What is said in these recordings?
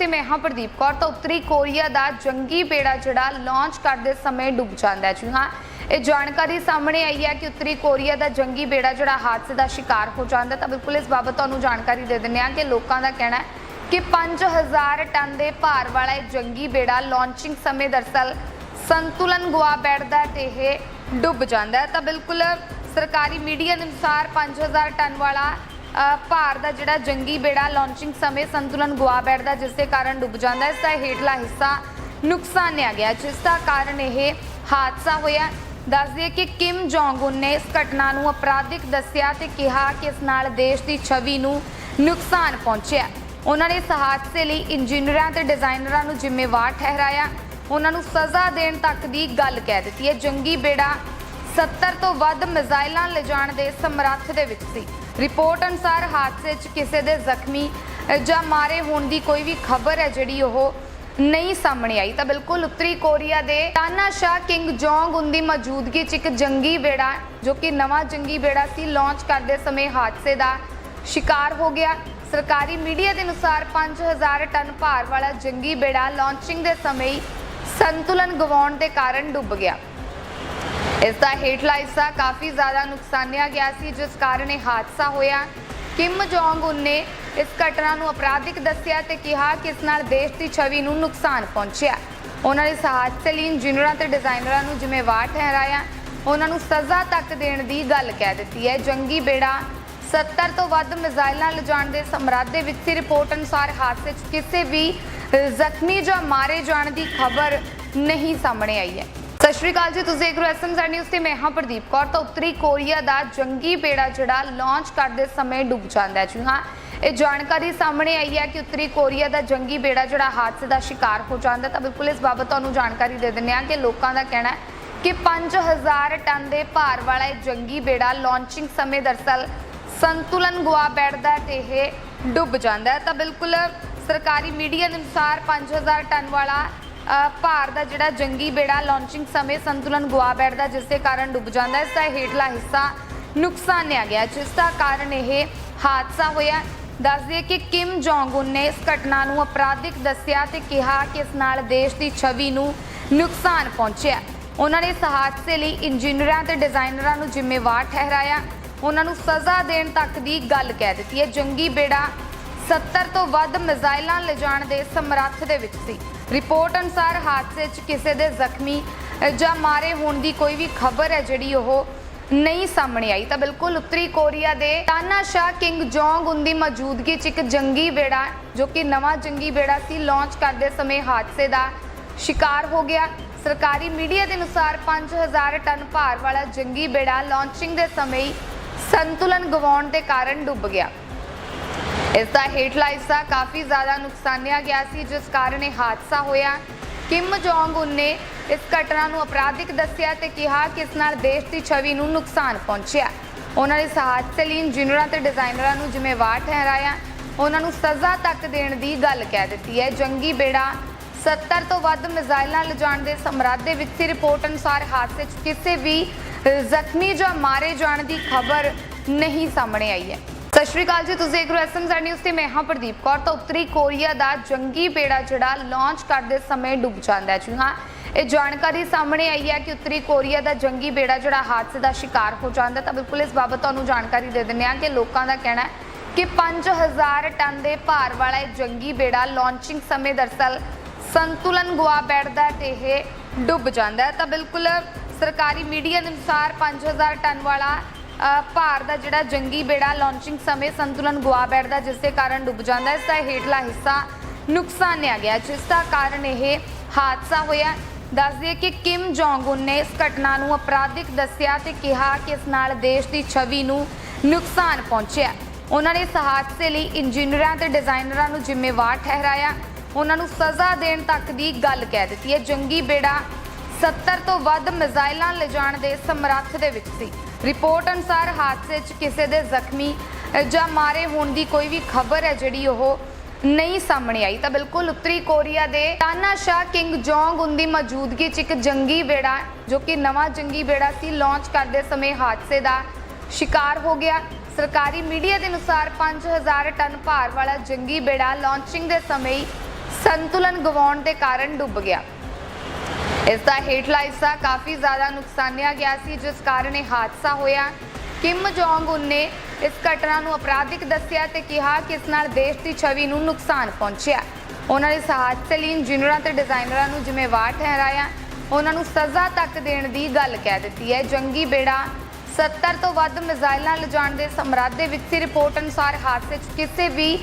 ਤੇ ਮੈਂ ਹਾਂ ਪ੍ਰਦੀਪ ਕੌਰ ਤਾਂ ਉੱਤਰੀ ਕੋਰੀਆ ਦਾ ਜੰਗੀ ਬੇੜਾ ਜਿਹੜਾ ਲਾਂਚ ਕਰਦੇ ਸਮੇਂ ਡੁੱਬ ਜਾਂਦਾ ਹੈ। ਜੀ ਹਾਂ, ਇਹ ਜਾਣਕਾਰੀ ਸਾਹਮਣੇ ਆਈ ਹੈ ਕਿ ਉੱਤਰੀ ਕੋਰੀਆ ਦਾ ਜੰਗੀ ਬੇੜਾ ਜਿਹੜਾ ਹਾਦਸੇ ਦਾ ਸ਼ਿਕਾਰ ਹੋ ਜਾਂਦਾ ਤਾਂ ਬਿਲਕੁਲ ਇਸ ਬਾਬਤ ਤੁਹਾਨੂੰ ਜਾਣਕਾਰੀ ਦੇ ਦਿੰਦੇ ਹਾਂ ਕਿ ਲੋਕਾਂ ਦਾ ਕਹਿਣਾ ਹੈ ਕਿ 5000 ਟਨ ਦੇ ਭਾਰ ਵਾਲਾ ਇਹ ਜੰਗੀ ਬੇੜਾ ਲਾਂਚਿੰਗ ਸਮੇਂ ਦਰਸਲ ਸੰਤੁਲਨ ਗਵਾ ਬੈਠਦਾ ਤੇ ਇਹ ਡੁੱਬ ਜਾਂਦਾ ਤਾਂ ਬਿਲਕੁਲ ਸਰਕਾਰੀ ਮੀਡੀਆ ਦੇ ਅਨੁਸਾਰ 5000 ਟਨ ਵਾਲਾ ਭਾਰ ਦਾ ਜਿਹੜਾ ਜੰਗੀ ਬੇੜਾ ਲਾਂਚਿੰਗ ਸਮੇਂ ਸੰਤੁਲਨ ਗਵਾ ਬੈਠਦਾ, ਜਿਸ ਦੇ ਕਾਰਨ ਡੁੱਬ ਜਾਂਦਾ ਇਸ ਦਾ ਹੇਠਲਾ ਹਿੱਸਾ ਨੁਕਸਾਨਿਆ ਗਿਆ ਜਿਸ ਦਾ ਕਾਰਨ ਇਹ ਹਾਦਸਾ ਹੋਇਆ ਦੱਸ ਦਈਏ ਕਿ ਕਿਮ ਜੋਂਗ ਉਨ ਨੇ ਇਸ ਘਟਨਾ ਨੂੰ ਅਪਰਾਧਿਕ ਦੱਸਿਆ ਤੇ ਕਿਹਾ ਕਿ ਇਸ ਨਾਲ ਦੇਸ਼ ਦੀ ਛਵੀ ਨੂੰ ਨੁਕਸਾਨ ਪਹੁੰਚਿਆ ਉਹਨਾਂ ਨੇ ਇਸ ਹਾਦਸੇ ਲਈ ਇੰਜੀਨੀਅਰਾਂ ਤੇ ਡਿਜ਼ਾਈਨਰਾਂ ਨੂੰ ਜ਼ਿੰਮੇਵਾਰ ਠਹਿਰਾਇਆ। ਉਹਨਾਂ ਨੂੰ ਸਜ਼ਾ ਦੇਣ ਤੱਕ ਦੀ ਗੱਲ ਕਹਿ ਦਿੱਤੀ ਹੈ। ਜੰਗੀ ਬੇੜਾ 70 ਤੋਂ ਵੱਧ ਮਿਜ਼ਾਈਲਾਂ ਲਿਜਾਣ ਦੇ ਸਮਰੱਥ ਦੇ ਵਿੱਚ ਸੀ। ਰਿਪੋਰਟ ਅਨੁਸਾਰ ਹਾਦਸੇ 'ਚ ਕਿਸੇ ਦੇ ਜ਼ਖਮੀ ਜਾਂ ਮਾਰੇ ਹੋਣ ਦੀ ਕੋਈ ਵੀ ਖਬਰ ਹੈ ਜਿਹੜੀ ਉਹ ਨਹੀਂ ਸਾਹਮਣੇ ਆਈ। ਤਾਂ ਬਿਲਕੁਲ ਉੱਤਰੀ ਕੋਰੀਆ ਦੇ ਤਾਨਾਸ਼ਾਹ ਕਿੰਗ ਜੋਂਗ ਉਨ ਦੀ ਮੌਜੂਦਗੀ 'ਚ ਇੱਕ ਜੰਗੀ ਬੇੜਾ ਜੋ ਕਿ ਨਵਾਂ ਜੰਗੀ ਬੇੜਾ ਸੀ, ਲਾਂਚ ਕਰਦੇ ਸਮੇਂ ਹਾਦਸੇ ਦਾ ਸ਼ਿਕਾਰ ਹੋ ਗਿਆ। ਸਰਕਾਰੀ ਮੀਡੀਆ ਦੇ ਅਨੁਸਾਰ 5000 ਟਨ ਭਾਰ ਵਾਲਾ ਜੰਗੀ ਬੇੜਾ ਲਾਂਚਿੰਗ ਦੇ ਸਮੇਂ ਹੀ ਸੰਤੁਲਨ ਗਵਾਉਣ ਦੇ ਕਾਰਨ ਡੁੱਬ ਗਿਆ। ਇਸ ਦਾ ਹੇਠਲਾ ਹਿੱਸਾ ਕਾਫੀ ਜ਼ਿਆਦਾ ਨੁਕਸਾਨਿਆ ਗਿਆ ਸੀ, ਜਿਸ ਕਾਰਨ ਇਹ ਹਾਦਸਾ ਹੋਇਆ। ਕਿਮ ਜੋਂਗ ਉਨ ਨੇ ਇਸ ਘਟਨਾ ਨੂੰ ਅਪਰਾਧਿਕ ਦੱਸਿਆ ਤੇ ਕਿਹਾ ਕਿ ਇਸ ਨਾਲ ਦੇਸ਼ ਦੀ ਛਵੀ ਨੂੰ ਨੁਕਸਾਨ ਪਹੁੰਚਿਆ। ਉਹਨਾਂ ਨੇ ਇਸ ਹਾਦਸੇ ਲਈ ਇੰਜੀਨੀਅਰਾਂ ਤੇ ਡਿਜ਼ਾਈਨਰਾਂ ਨੂੰ ਜ਼ਿੰਮੇਵਾਰ ਠਹਿਰਾਇਆ। ਉਹਨਾਂ ਨੂੰ ਸਜ਼ਾ ਤੱਕ ਦੇਣ ਦੀ ਗੱਲ ਕਹਿ ਦਿੱਤੀ ਹੈ। ਜੰਗੀ ਬੇੜਾ 70 ਤੋਂ ਵੱਧ ਮਿਜ਼ਾਈਲਾਂ ਲਿਜਾਣ ਦੇ ਸਮਰੱਥ ਦੇ ਵਿੱਚ ਰਿਪੋਰਟ ਅਨੁਸਾਰ ਹਾਦਸੇ 'ਚ ਕਿਸੇ ਵੀ ਜ਼ਖਮੀ ਜਾਂ ਮਾਰੇ ਜਾਣ ਦੀ ਖਬਰ ਨਹੀਂ ਸਾਹਮਣੇ ਆਈ ਹੈ। ਸਤਿ ਸ਼੍ਰੀ ਅਕਾਲ ਜੀ, ਤੁਸੀਂ ਦੇਖ ਰਹੇ ਹੋ ਐਸਐਮਜ਼ੈਡ ਨਿਊਜ਼ ਤੇ ਮੈਂ ਹਾਂ ਪ੍ਰਦੀਪ ਕੌਰ। ਤਾਂ ਉੱਤਰੀ ਕੋਰੀਆ ਦਾ ਜੰਗੀ ਬੇੜਾ ਜਿਹੜਾ ਲਾਂਚ ਕਰਦੇ ਸਮੇਂ ਡੁੱਬ ਜਾਂਦਾ ਹੈ ਜੀ। ਹਾਂ, ਇਹ ਜਾਣਕਾਰੀ ਸਾਹਮਣੇ ਆਈ ਹੈ ਕਿ ਉੱਤਰੀ ਕੋਰੀਆ ਦਾ ਜੰਗੀ ਬੇੜਾ ਜਿਹੜਾ ਹਾਦਸੇ ਦਾ ਸ਼ਿਕਾਰ ਹੋ ਜਾਂਦਾ ਤਾਂ ਬਿਲਕੁਲ ਇਸ ਬਾਬਤ ਤੁਹਾਨੂੰ ਜਾਣਕਾਰੀ ਦੇ ਦਿੰਦੇ ਹਾਂ ਕਿ ਲੋਕਾਂ ਦਾ ਕਹਿਣਾ ਹੈ ਕਿ 5000 ਟਨ ਦੇ ਭਾਰ ਵਾਲਾ ਇਹ ਜੰਗੀ ਬੇੜਾ ਲਾਂਚਿੰਗ ਸਮੇਂ ਦਰਸਲ ਸੰਤੁਲਨ ਗੁਆ ਬੈਠਦਾ ਤੇ ਇਹ ਡੁੱਬ ਜਾਂਦਾ ਹੈ। ਤਾਂ ਬਿਲਕੁਲ ਸਰਕਾਰੀ ਮੀਡੀਆ ਦੇ ਅਨੁਸਾਰ 5000 ਟਨ ਵਾਲਾ ਭਾਰ ਦਾ ਜਿਹੜਾ ਜੰਗੀ ਬੇੜਾ ਲਾਂਚਿੰਗ ਸਮੇਂ ਸੰਤੁਲਨ ਗੁਆ ਬੈਠਦਾ ਜਿਸ ਦੇ ਕਾਰਨ ਡੁੱਬ ਜਾਂਦਾ ਇਸ ਦਾ ਹੇਠਲਾ ਹਿੱਸਾ ਨੁਕਸਾਨਿਆ ਗਿਆ ਜਿਸ ਦਾ ਕਾਰਨ ਇਹ ਹਾਦਸਾ ਹੋਇਆ ਦੱਸ ਦਈਏ ਕਿ ਕਿਮ ਜੋਂਗ ਉਨ ਨੇ ਇਸ ਘਟਨਾ ਨੂੰ ਅਪਰਾਧਿਕ ਦੱਸਿਆ ਤੇ ਕਿਹਾ ਕਿ ਇਸ ਨਾਲ ਦੇਸ਼ ਦੀ ਛਵੀ ਨੂੰ ਨੁਕਸਾਨ ਪਹੁੰਚਿਆ ਉਹਨਾਂ ਨੇ ਇਸ ਹਾਦਸੇ ਲਈ ਇੰਜੀਨੀਅਰਾਂ ਤੇ ਡਿਜ਼ਾਈਨਰਾਂ ਨੂੰ ਜ਼ਿੰਮੇਵਾਰ ਠਹਿਰਾਇਆ। ਉਹਨਾਂ ਨੂੰ ਸਜ਼ਾ ਦੇਣ ਤੱਕ ਦੀ ਗੱਲ ਕਹਿ ਦਿੱਤੀ ਹੈ। ਜੰਗੀ ਬੇੜਾ 70 ਤੋਂ ਵੱਧ ਮਿਜ਼ਾਈਲਾਂ ਲਿਜਾਣ ਦੇ ਸਮਰੱਥ ਦੇ ਵਿੱਚ ਸੀ। ਰਿਪੋਰਟ ਅਨੁਸਾਰ ਹਾਦਸੇ 'ਚ ਕਿਸੇ ਦੇ ਜ਼ਖਮੀ ਜਾਂ ਮਾਰੇ ਹੋਣ ਦੀ ਕੋਈ ਵੀ ਖਬਰ ਹੈ ਜਿਹੜੀ ਉਹ ਨਹੀਂ ਸਾਹਮਣੇ ਆਈ। ਤਾਂ ਬਿਲਕੁਲ ਉੱਤਰੀ ਕੋਰੀਆ ਦੇ ਤਾਨਾਸ਼ਾਹ ਕਿੰਗ ਜੋਂਗ ਉਨ ਦੀ ਮੌਜੂਦਗੀ 'ਚ ਇੱਕ ਜੰਗੀ ਬੇੜਾ ਜੋ ਕਿ ਨਵਾਂ ਜੰਗੀ ਬੇੜਾ ਸੀ, ਲਾਂਚ ਕਰਦੇ ਸਮੇਂ ਹਾਦਸੇ ਦਾ ਸ਼ਿਕਾਰ ਹੋ ਗਿਆ। ਸਰਕਾਰੀ ਮੀਡੀਆ ਦੇ ਅਨੁਸਾਰ 5000 ਟਨ ਭਾਰ ਵਾਲਾ ਜੰਗੀ ਬੇੜਾ ਲਾਂਚਿੰਗ ਦੇ ਸਮੇਂ ਹੀ ਸੰਤੁਲਨ ਗਵਾਉਣ ਦੇ ਕਾਰਨ ਡੁੱਬ ਗਿਆ। ਇਸ ਦਾ ਹੇਠਲਾ ਹਿੱਸਾ ਕਾਫੀ ਜ਼ਿਆਦਾ ਨੁਕਸਾਨਿਆ ਗਿਆ ਸੀ, ਜਿਸ ਕਾਰਨ ਇਹ ਹਾਦਸਾ ਹੋਇਆ। ਕਿਮ ਜੋਂਗ ਉਨ ਨੇ ਇਸ ਘਟਨਾ ਨੂੰ ਅਪਰਾਧਿਕ ਦੱਸਿਆ ਤੇ ਕਿਹਾ ਕਿ ਇਸ ਨਾਲ ਦੇਸ਼ ਦੀ ਛਵੀ ਨੂੰ ਨੁਕਸਾਨ ਪਹੁੰਚਿਆ। ਉਹਨਾਂ ਨੇ ਇਸ ਹਾਦਸੇ ਲਈ ਇੰਜੀਨੀਅਰਾਂ ਤੇ ਡਿਜ਼ਾਈਨਰਾਂ ਨੂੰ ਜ਼ਿੰਮੇਵਾਰ ਠਹਿਰਾਇਆ, ਉਹਨਾਂ ਨੂੰ ਸਜ਼ਾ ਤੱਕ ਦੇਣ ਦੀ ਗੱਲ ਕਹਿ ਦਿੱਤੀ ਹੈ। ਜੰਗੀ ਬੇੜਾ 70 ਤੋਂ ਵੱਧ ਮਿਜ਼ਾਈਲਾਂ ਲਿਜਾਣ ਦੇ ਸਮਰੱਥ ਦੇ ਵਿੱਚ ਸੀ ਰਿਪੋਰਟ ਅਨੁਸਾਰ ਹਾਦਸੇ 'ਚ ਕਿਸੇ ਵੀ ਜ਼ਖਮੀ ਜਾਂ ਮਾਰੇ ਜਾਣ ਦੀ ਖਬਰ ਨਹੀਂ ਸਾਹਮਣੇ ਆਈ ਹੈ। ਸਤਿ ਸ਼੍ਰੀ ਅਕਾਲ ਜੀ, ਤੁਸੀਂ ਦੇਖ ਰਹੇ ਹੋ ਐਸਐਮਜ਼ੈਡ ਨਿਊਜ਼ ਤੇ ਮੈਂ ਹਾਂ ਪ੍ਰਦੀਪ ਕੌਰ। ਤਾਂ ਉੱਤਰੀ ਕੋਰੀਆ ਦਾ ਜੰਗੀ ਬੇੜਾ ਜਿਹੜਾ ਲਾਂਚ ਕਰਦੇ ਸਮੇਂ ਡੁੱਬ ਜਾਂਦਾ ਹੈ ਜੀ। ਹਾਂ, ਇਹ ਜਾਣਕਾਰੀ ਸਾਹਮਣੇ ਆਈ ਹੈ ਕਿ ਉੱਤਰੀ ਕੋਰੀਆ ਦਾ ਜੰਗੀ ਬੇੜਾ ਜਿਹੜਾ ਹਾਦਸੇ ਦਾ ਸ਼ਿਕਾਰ ਹੋ ਜਾਂਦਾ। ਤਾਂ ਬਿਲਕੁਲ ਇਸ ਬਾਬਤ ਤੁਹਾਨੂੰ ਜਾਣਕਾਰੀ ਦੇ ਦਿੰਦੇ ਹਾਂ ਕਿ ਲੋਕਾਂ ਦਾ ਕਹਿਣਾ ਹੈ ਕਿ 5000 ਟਨ ਦੇ ਭਾਰ ਵਾਲਾ ਇਹ ਜੰਗੀ ਬੇੜਾ ਲਾਂਚਿੰਗ ਸਮੇਂ ਦਰਸਲ ਸੰਤੁਲਨ ਗਵਾ ਬੈਠਦਾ ਤੇ ਇਹ ਡੁੱਬ ਜਾਂਦਾ ਹੈ। ਤਾਂ ਬਿਲਕੁਲ ਸਰਕਾਰੀ ਮੀਡੀਆ ਦੇ ਅਨੁਸਾਰ 5000 ਟਨ ਵਾਲਾ ਭਾਰ ਦਾ ਜਿਹੜਾ ਜੰਗੀ ਬੇੜਾ ਲਾਂਚਿੰਗ ਸਮੇਂ ਸੰਤੁਲਨ ਗੁਆ ਬੈਠਦਾ ਜਿਸ ਦੇ ਕਾਰਨ ਡੁੱਬ ਜਾਂਦਾ ਇਸ ਦਾ ਹੇਠਲਾ ਹਿੱਸਾ ਨੁਕਸਾਨਿਆ ਗਿਆ ਜਿਸ ਦਾ ਕਾਰਨ ਇਹ ਹਾਦਸਾ ਹੋਇਆ ਦੱਸ ਦਈਏ ਕਿ ਕਿਮ ਜੋਂਗ ਉਨ ਨੇ ਇਸ ਘਟਨਾ ਨੂੰ ਅਪਰਾਧਿਕ ਦੱਸਿਆ ਤੇ ਕਿਹਾ ਕਿ ਇਸ ਨਾਲ ਦੇਸ਼ ਦੀ ਛਵੀ ਨੂੰ ਨੁਕਸਾਨ ਪਹੁੰਚਿਆ ਉਹਨਾਂ ਨੇ ਇਸ ਹਾਦਸੇ ਲਈ ਇੰਜੀਨੀਅਰਾਂ ਤੇ ਡਿਜ਼ਾਈਨਰਾਂ ਨੂੰ ਜ਼ਿੰਮੇਵਾਰ ਠਹਿਰਾਇਆ ਉਹਨਾਂ ਨੂੰ ਸਜ਼ਾ ਦੇਣ ਤੱਕ ਦੀ ਗੱਲ ਕਹਿ ਦਿੱਤੀ ਹੈ। ਜੰਗੀ ਬੇੜਾ 70 ਤੋਂ ਵੱਧ ਮਿਜ਼ਾਈਲਾਂ ਲਿਜਾਣ ਦੇ ਸਮਰੱਥ ਦੇ ਵਿੱਚ ਸੀ। ਰਿਪੋਰਟ ਅਨੁਸਾਰ ਹਾਦਸੇ 'ਚ ਕਿਸੇ ਦੇ ਜ਼ਖਮੀ ਜਾਂ ਮਾਰੇ ਹੋਣ ਦੀ ਕੋਈ ਵੀ ਖਬਰ ਹੈ ਜਿਹੜੀ ਉਹ ਨਹੀਂ ਸਾਹਮਣੇ ਆਈ। ਤਾਂ ਬਿਲਕੁਲ ਉੱਤਰੀ ਕੋਰੀਆ ਦੇ ਤਾਨਾਸ਼ਾਹ ਕਿੰਗ ਜੋਂਗ ਉਨ ਦੀ ਮੌਜੂਦਗੀ 'ਚ ਇੱਕ ਜੰਗੀ ਬੇੜਾ ਜੋ ਕਿ ਨਵਾਂ ਜੰਗੀ ਬੇੜਾ ਸੀ, ਲਾਂਚ ਕਰਦੇ ਸਮੇਂ ਹਾਦਸੇ ਦਾ ਸ਼ਿਕਾਰ ਹੋ ਗਿਆ। ਸਰਕਾਰੀ ਮੀਡੀਆ ਦੇ ਅਨੁਸਾਰ 5000 ਟਨ ਭਾਰ ਵਾਲਾ ਜੰਗੀ ਬੇੜਾ ਲਾਂਚਿੰਗ ਦੇ ਸਮੇਂ ਸੰਤੁਲਨ ਗਵਾਉਣ ਦੇ ਕਾਰਨ ਡੁੱਬ ਗਿਆ। ਇਸ ਦਾ ਹੇਠਲਾ ਹਿੱਸਾ ਕਾਫੀ ਜ਼ਿਆਦਾ ਨੁਕਸਾਨਿਆ ਗਿਆ ਸੀ, ਜਿਸ ਕਾਰਨ ਇਹ ਹਾਦਸਾ ਹੋਇਆ। ਕਿਮ ਜੋਂਗ ਉਨ ਨੇ ਇਸ ਘਟਨਾ ਨੂੰ ਅਪਰਾਧਿਕ ਦੱਸਿਆ ਤੇ ਕਿਹਾ ਕਿ ਇਸ ਨਾਲ ਦੇਸ਼ ਦੀ ਛਵੀ ਨੂੰ ਨੁਕਸਾਨ ਪਹੁੰਚਿਆ। ਉਹਨਾਂ ਨੇ ਇਸ ਹਾਦਸੇ ਲਈ ਇੰਜੀਨੀਅਰਾਂ ਤੇ ਡਿਜ਼ਾਈਨਰਾਂ ਨੂੰ ਜ਼ਿੰਮੇਵਾਰ ਠਹਿਰਾਇਆ। ਉਹਨਾਂ ਨੂੰ ਸਜ਼ਾ ਤੱਕ ਦੇਣ ਦੀ ਗੱਲ ਕਹਿ ਦਿੱਤੀ ਹੈ। ਜੰਗੀ ਬੇੜਾ 70 ਤੋਂ ਵੱਧ ਮਿਜ਼ਾਈਲਾਂ ਲਿਜਾਣ ਦੇ ਸਮਰਾਧ ਦੇ ਵਿੱਚ ਰਿਪੋਰਟ ਅਨੁਸਾਰ ਹਾਦਸੇ 'ਚ ਕਿਸੇ ਵੀ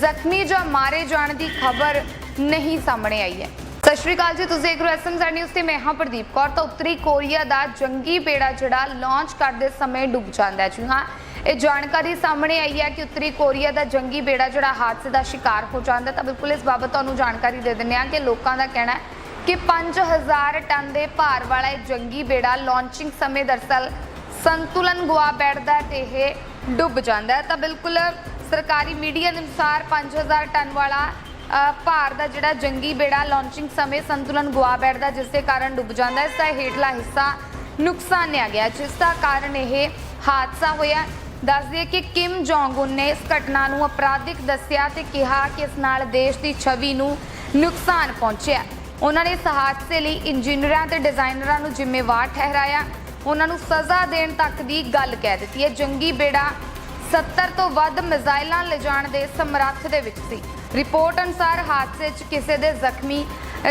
ਜ਼ਖਮੀ ਜਾਂ ਮਾਰੇ ਜਾਣ ਦੀ ਖਬਰ ਨਹੀਂ ਸਾਹਮਣੇ ਆਈ ਹੈ। ਸਤਿ ਸ਼੍ਰੀ ਅਕਾਲ ਜੀ, ਤੁਸੀਂ ਦੇਖ ਰਹੇ ਹੋ ਐਸਐਮਜ਼ੈਡ ਨਿਊਜ਼ ਤੇ ਮੈਂ ਹਾਂ ਪ੍ਰਦੀਪ ਕੌਰ। ਤਾਂ ਉੱਤਰੀ ਕੋਰੀਆ ਦਾ ਜੰਗੀ ਬੇੜਾ ਜਿਹੜਾ ਲਾਂਚ ਕਰਦੇ ਸਮੇਂ ਡੁੱਬ ਜਾਂਦਾ ਹੈ। ਜੀ ਹਾਂ, ਇਹ ਜਾਣਕਾਰੀ ਸਾਹਮਣੇ ਆਈ ਹੈ ਕਿ ਉੱਤਰੀ ਕੋਰੀਆ ਦਾ ਜੰਗੀ ਬੇੜਾ ਜਿਹੜਾ ਹਾਦਸੇ ਦਾ ਸ਼ਿਕਾਰ ਹੋ ਜਾਂਦਾ ਤਾਂ ਬਿਲਕੁਲ ਇਸ ਬਾਬਤ ਤੁਹਾਨੂੰ ਜਾਣਕਾਰੀ ਦੇ ਦਿੰਦੇ ਹਾਂ ਕਿ ਲੋਕਾਂ ਦਾ ਕਹਿਣਾ ਹੈ ਕਿ 5000 ਟਨ ਦੇ ਭਾਰ ਵਾਲਾ ਇਹ ਜੰਗੀ ਬੇੜਾ ਲਾਂਚਿੰਗ ਸਮੇਂ ਦਰਸਲ ਸੰਤੁਲਨ ਗੁਆ ਬੈਠਦਾ ਹੈ ਤੇ ਇਹ ਡੁੱਬ ਜਾਂਦਾ ਤਾਂ ਬਿਲਕੁਲ ਸਰਕਾਰੀ ਮੀਡੀਆ ਦੇ ਅਨੁਸਾਰ 5000 ਟਨ ਵਾਲਾ ਭਾਰ ਦਾ ਜਿਹੜਾ ਜੰਗੀ ਬੇੜਾ ਲਾਂਚਿੰਗ ਸਮੇਂ ਸੰਤੁਲਨ ਗੁਆ ਬੈਠਦਾ, ਜਿਸ ਦੇ ਕਾਰਨ ਡੁੱਬ ਜਾਂਦਾ ਹੈ। ਇਸ ਦਾ ਹੇਠਲਾ ਹਿੱਸਾ ਨੁਕਸਾਨਿਆ ਗਿਆ ਜਿਸ ਦਾ ਕਾਰਨ ਇਹ ਹਾਦਸਾ ਹੋਇਆ। ਦੱਸ ਦਈਏ ਕਿ ਕਿਮ ਜੋਂਗ ਉਨ ਨੇ ਇਸ ਘਟਨਾ ਨੂੰ ਅਪਰਾਧਿਕ ਦੱਸਿਆ ਤੇ ਕਿਹਾ ਕਿ ਇਸ ਨਾਲ ਦੇਸ਼ ਦੀ ਛਵੀ ਨੂੰ ਨੁਕਸਾਨ ਪਹੁੰਚਿਆ। ਉਹਨਾਂ ਨੇ ਇਸ ਹਾਦਸੇ ਲਈ ਇੰਜੀਨੀਅਰਾਂ ਤੇ ਡਿਜ਼ਾਈਨਰਾਂ ਨੂੰ ਜ਼ਿੰਮੇਵਾਰ ਠਹਿਰਾਇਆ। ਉਹਨਾਂ ਨੂੰ ਸਜ਼ਾ ਦੇਣ ਤੱਕ ਦੀ ਗੱਲ ਕਹਿ ਦਿੱਤੀ ਹੈ। ਜੰਗੀ ਬੇੜਾ 70 ਤੋਂ ਵੱਧ ਮਿਜ਼ਾਈਲਾਂ ਲਿਜਾਣ ਦੇ ਸਮਰੱਥ ਦੇ ਵਿੱਚ ਸੀ। ਰਿਪੋਰਟ ਅਨੁਸਾਰ ਹਾਦਸੇ 'ਚ ਕਿਸੇ ਦੇ ਜ਼ਖਮੀ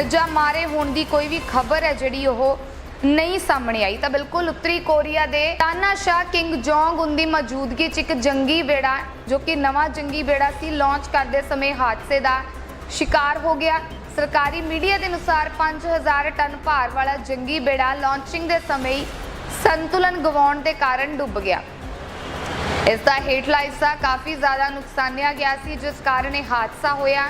ਜਾਂ ਮਾਰੇ ਹੋਣ ਦੀ ਕੋਈ ਵੀ ਖਬਰ ਹੈ ਜਿਹੜੀ ਉਹ ਨਹੀਂ ਸਾਹਮਣੇ ਆਈ। ਤਾਂ ਬਿਲਕੁਲ ਉੱਤਰੀ ਕੋਰੀਆ ਦੇ ਤਾਨਾਸ਼ਾਹ ਕਿੰਗ ਜੋਂਗ ਉਨ ਦੀ ਮੌਜੂਦਗੀ 'ਚ ਇੱਕ ਜੰਗੀ ਬੇੜਾ ਜੋ ਕਿ ਨਵਾਂ ਜੰਗੀ ਬੇੜਾ ਸੀ, ਲਾਂਚ ਕਰਦੇ ਸਮੇਂ ਹਾਦਸੇ ਦਾ ਸ਼ਿਕਾਰ ਹੋ ਗਿਆ। ਸਰਕਾਰੀ ਮੀਡੀਆ ਦੇ ਅਨੁਸਾਰ 5000 ਟਨ ਭਾਰ ਵਾਲਾ ਜੰਗੀ ਬੇੜਾ ਲਾਂਚਿੰਗ ਦੇ ਸਮੇਂ ਸੰਤੁਲਨ ਗਵਾਉਣ ਦੇ ਕਾਰਨ ਡੁੱਬ ਗਿਆ। ਇਸ ਦਾ ਹੇਠਲਾ ਹਿੱਸਾ ਕਾਫੀ ਜ਼ਿਆਦਾ ਨੁਕਸਾਨਿਆ ਗਿਆ ਸੀ, ਜਿਸ ਕਾਰਨ ਇਹ ਹਾਦਸਾ ਹੋਇਆ।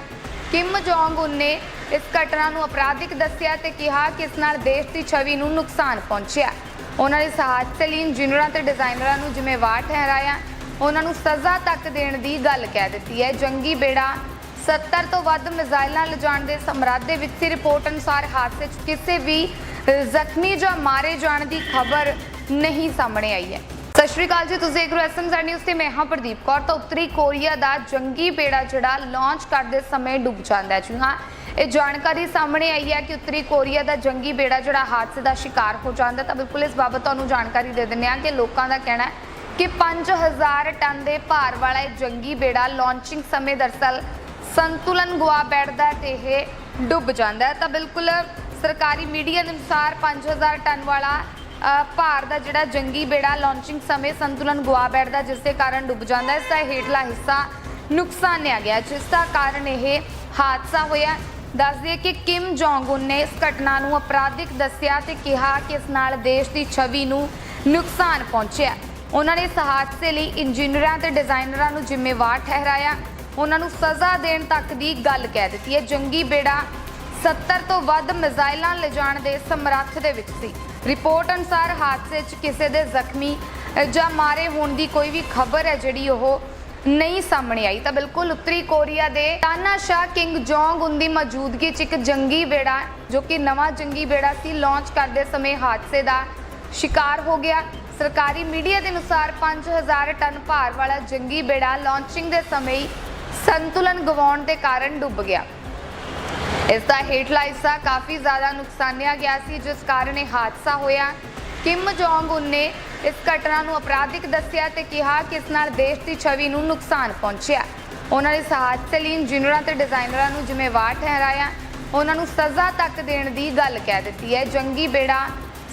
ਕਿਮ ਜੋਂਗ ਉਨ ਨੇ ਇਸ ਘਟਨਾ ਨੂੰ ਅਪਰਾਧਿਕ ਦੱਸਿਆ ਤੇ ਕਿਹਾ ਕਿ ਇਸ ਨਾਲ ਦੇਸ਼ ਦੀ ਛਵੀ ਨੂੰ ਨੁਕਸਾਨ ਪਹੁੰਚਿਆ। ਉਹਨਾਂ ਨੇ ਇਸ ਹਾਦਸੇ ਲਈ ਇੰਜੀਨੀਅਰਾਂ ਤੇ ਡਿਜ਼ਾਈਨਰਾਂ ਨੂੰ ਜ਼ਿੰਮੇਵਾਰ ਠਹਿਰਾਇਆ, ਉਹਨਾਂ ਨੂੰ ਸਜ਼ਾ ਤੱਕ ਦੇਣ ਦੀ ਗੱਲ ਕਹਿ ਦਿੱਤੀ ਹੈ। ਜੰਗੀ ਬੇੜਾ 70 ਤੋਂ ਵੱਧ ਮਿਜ਼ਾਈਲਾਂ ਲਿਜਾਣ ਦੇ ਸਮਰਾਧ ਦੇ ਵਿੱਚ ਸੀ ਰਿਪੋਰਟ ਅਨੁਸਾਰ ਹਾਦਸੇ 'ਚ ਕਿਸੇ ਵੀ ਜ਼ਖਮੀ ਜਾਂ ਮਾਰੇ ਜਾਣ ਦੀ ਖਬਰ ਨਹੀਂ ਸਾਹਮਣੇ ਆਈ ਹੈ। ਸਤਿ ਸ਼੍ਰੀ ਅਕਾਲ ਜੀ, ਤੁਸੀਂ ਦੇਖ ਰਹੇ ਹੋ ਐਸਐਮਜ਼ੈਡ ਨਿਊਜ਼ ਤੇ ਮੈਂ ਹਾਂ ਪ੍ਰਦੀਪ ਕੌਰ। ਤਾਂ ਉੱਤਰੀ ਕੋਰੀਆ ਦਾ ਜੰਗੀ ਬੇੜਾ ਜਿਹੜਾ ਲਾਂਚ ਕਰਦੇ ਸਮੇਂ ਡੁੱਬ ਜਾਂਦਾ ਹੈ। ਜੀ ਹਾਂ, ਇਹ ਜਾਣਕਾਰੀ ਸਾਹਮਣੇ ਆਈ ਹੈ ਕਿ ਉੱਤਰੀ ਕੋਰੀਆ ਦਾ ਜੰਗੀ ਬੇੜਾ ਜਿਹੜਾ ਹਾਦਸੇ ਦਾ ਸ਼ਿਕਾਰ ਹੋ ਜਾਂਦਾ ਤਾਂ ਬਿਲਕੁਲ ਇਸ ਬਾਬਤ ਤੁਹਾਨੂੰ ਜਾਣਕਾਰੀ ਦੇ ਦਿੰਦੇ ਹਾਂ ਕਿ ਲੋਕਾਂ ਦਾ ਕਹਿਣਾ ਹੈ ਕਿ 5000 ਟਨ ਦੇ ਭਾਰ ਵਾਲਾ ਇਹ ਜੰਗੀ ਬੇੜਾ ਲਾਂਚਿੰਗ ਸਮੇਂ ਦਰਸਲ ਸੰਤੁਲਨ ਗੁਆ ਬੈਠਦਾ ਹੈ ਤੇ ਇਹ ਡੁੱਬ ਜਾਂਦਾ ਤਾਂ ਬਿਲਕੁਲ ਸਰਕਾਰੀ ਮੀਡੀਆ ਦੇ ਅਨੁਸਾਰ 5000 ਟਨ ਵਾਲਾ ਭਾਰ ਦਾ ਜਿਹੜਾ ਜੰਗੀ ਬੇੜਾ ਲਾਂਚਿੰਗ ਸਮੇਂ ਸੰਤੁਲਨ ਗਵਾ ਬੈਠਦਾ, ਜਿਸ ਦੇ ਕਾਰਨ ਡੁੱਬ ਜਾਂਦਾ ਹੈ। ਇਸ ਦਾ ਹੇਠਲਾ ਹਿੱਸਾ ਨੁਕਸਾਨਿਆ ਗਿਆ ਜਿਸ ਦਾ ਕਾਰਨ ਇਹ ਹਾਦਸਾ ਹੋਇਆ ਦੱਸ ਦਈਏ ਕਿ ਕਿਮ ਜੋਂਗ ਉਨ ਨੇ ਇਸ ਘਟਨਾ ਨੂੰ ਅਪਰਾਧਿਕ ਦੱਸਿਆ ਤੇ ਕਿਹਾ ਕਿ ਇਸ ਨਾਲ ਦੇਸ਼ ਦੀ ਛਵੀ ਨੂੰ ਨੁਕਸਾਨ ਪਹੁੰਚਿਆ ਉਹਨਾਂ ਨੇ ਇਸ ਹਾਦਸੇ ਲਈ ਇੰਜੀਨੀਅਰਾਂ ਤੇ ਡਿਜ਼ਾਈਨਰਾਂ ਨੂੰ ਜ਼ਿੰਮੇਵਾਰ ਠਹਿਰਾਇਆ। ਉਹਨਾਂ ਨੂੰ ਸਜ਼ਾ ਦੇਣ ਤੱਕ ਦੀ ਗੱਲ ਕਹਿ ਦਿੱਤੀ ਹੈ। ਜੰਗੀ ਬੇੜਾ 70 ਤੋਂ ਵੱਧ ਮਿਜ਼ਾਈਲਾਂ ਲਿਜਾਣ ਦੇ ਸਮਰੱਥ ਦੇ ਵਿੱਚ ਸੀ। ਰਿਪੋਰਟ ਅਨੁਸਾਰ ਹਾਦਸੇ 'ਚ ਕਿਸੇ ਦੇ ਜ਼ਖਮੀ ਜਾਂ ਮਾਰੇ ਹੋਣ ਦੀ ਕੋਈ ਵੀ ਖਬਰ ਹੈ ਜਿਹੜੀ ਉਹ ਨਹੀਂ ਸਾਹਮਣੇ ਆਈ। ਤਾਂ ਬਿਲਕੁਲ ਉੱਤਰੀ ਕੋਰੀਆ ਦੇ ਤਾਨਾਸ਼ਾਹ ਕਿੰਗ ਜੋਂਗ ਉਨ ਦੀ ਮੌਜੂਦਗੀ 'ਚ ਇੱਕ ਜੰਗੀ ਬੇੜਾ ਜੋ ਕਿ ਨਵਾਂ ਜੰਗੀ ਬੇੜਾ ਸੀ, ਲਾਂਚ ਕਰਦੇ ਸਮੇਂ ਹਾਦਸੇ ਦਾ ਸ਼ਿਕਾਰ ਹੋ ਗਿਆ। ਸਰਕਾਰੀ ਮੀਡੀਆ ਦੇ ਅਨੁਸਾਰ 5000 ਟਨ ਭਾਰ ਵਾਲਾ ਜੰਗੀ ਬੇੜਾ ਲਾਂਚਿੰਗ ਦੇ ਸਮੇਂ ਹੀ ਸੰਤੁਲਨ ਗਵਾਉਣ ਦੇ ਕਾਰਨ ਡੁੱਬ ਗਿਆ। ਇਸ ਦਾ ਹੇਠਲਾ ਹਿੱਸਾ ਕਾਫੀ ਜ਼ਿਆਦਾ ਨੁਕਸਾਨਿਆ ਗਿਆ ਸੀ, ਜਿਸ ਕਾਰਨ ਇਹ ਹਾਦਸਾ ਹੋਇਆ। ਕਿਮ ਜੋਂਗ ਉਨ ਨੇ ਇਸ ਘਟਨਾ ਨੂੰ ਅਪਰਾਧਿਕ ਦੱਸਿਆ ਤੇ ਕਿਹਾ ਕਿ ਇਸ ਨਾਲ ਦੇਸ਼ ਦੀ ਛਵੀ ਨੂੰ ਨੁਕਸਾਨ ਪਹੁੰਚਿਆ। ਉਹਨਾਂ ਨੇ ਇਸ ਹਾਦਸੇ ਲਈ ਇੰਜੀਨੀਅਰਾਂ ਤੇ ਡਿਜ਼ਾਈਨਰਾਂ ਨੂੰ ਜ਼ਿੰਮੇਵਾਰ ਠਹਿਰਾਇਆ। ਉਹਨਾਂ ਨੂੰ ਸਜ਼ਾ ਤੱਕ ਦੇਣ ਦੀ ਗੱਲ ਕਹਿ ਦਿੱਤੀ ਹੈ। ਜੰਗੀ ਬੇੜਾ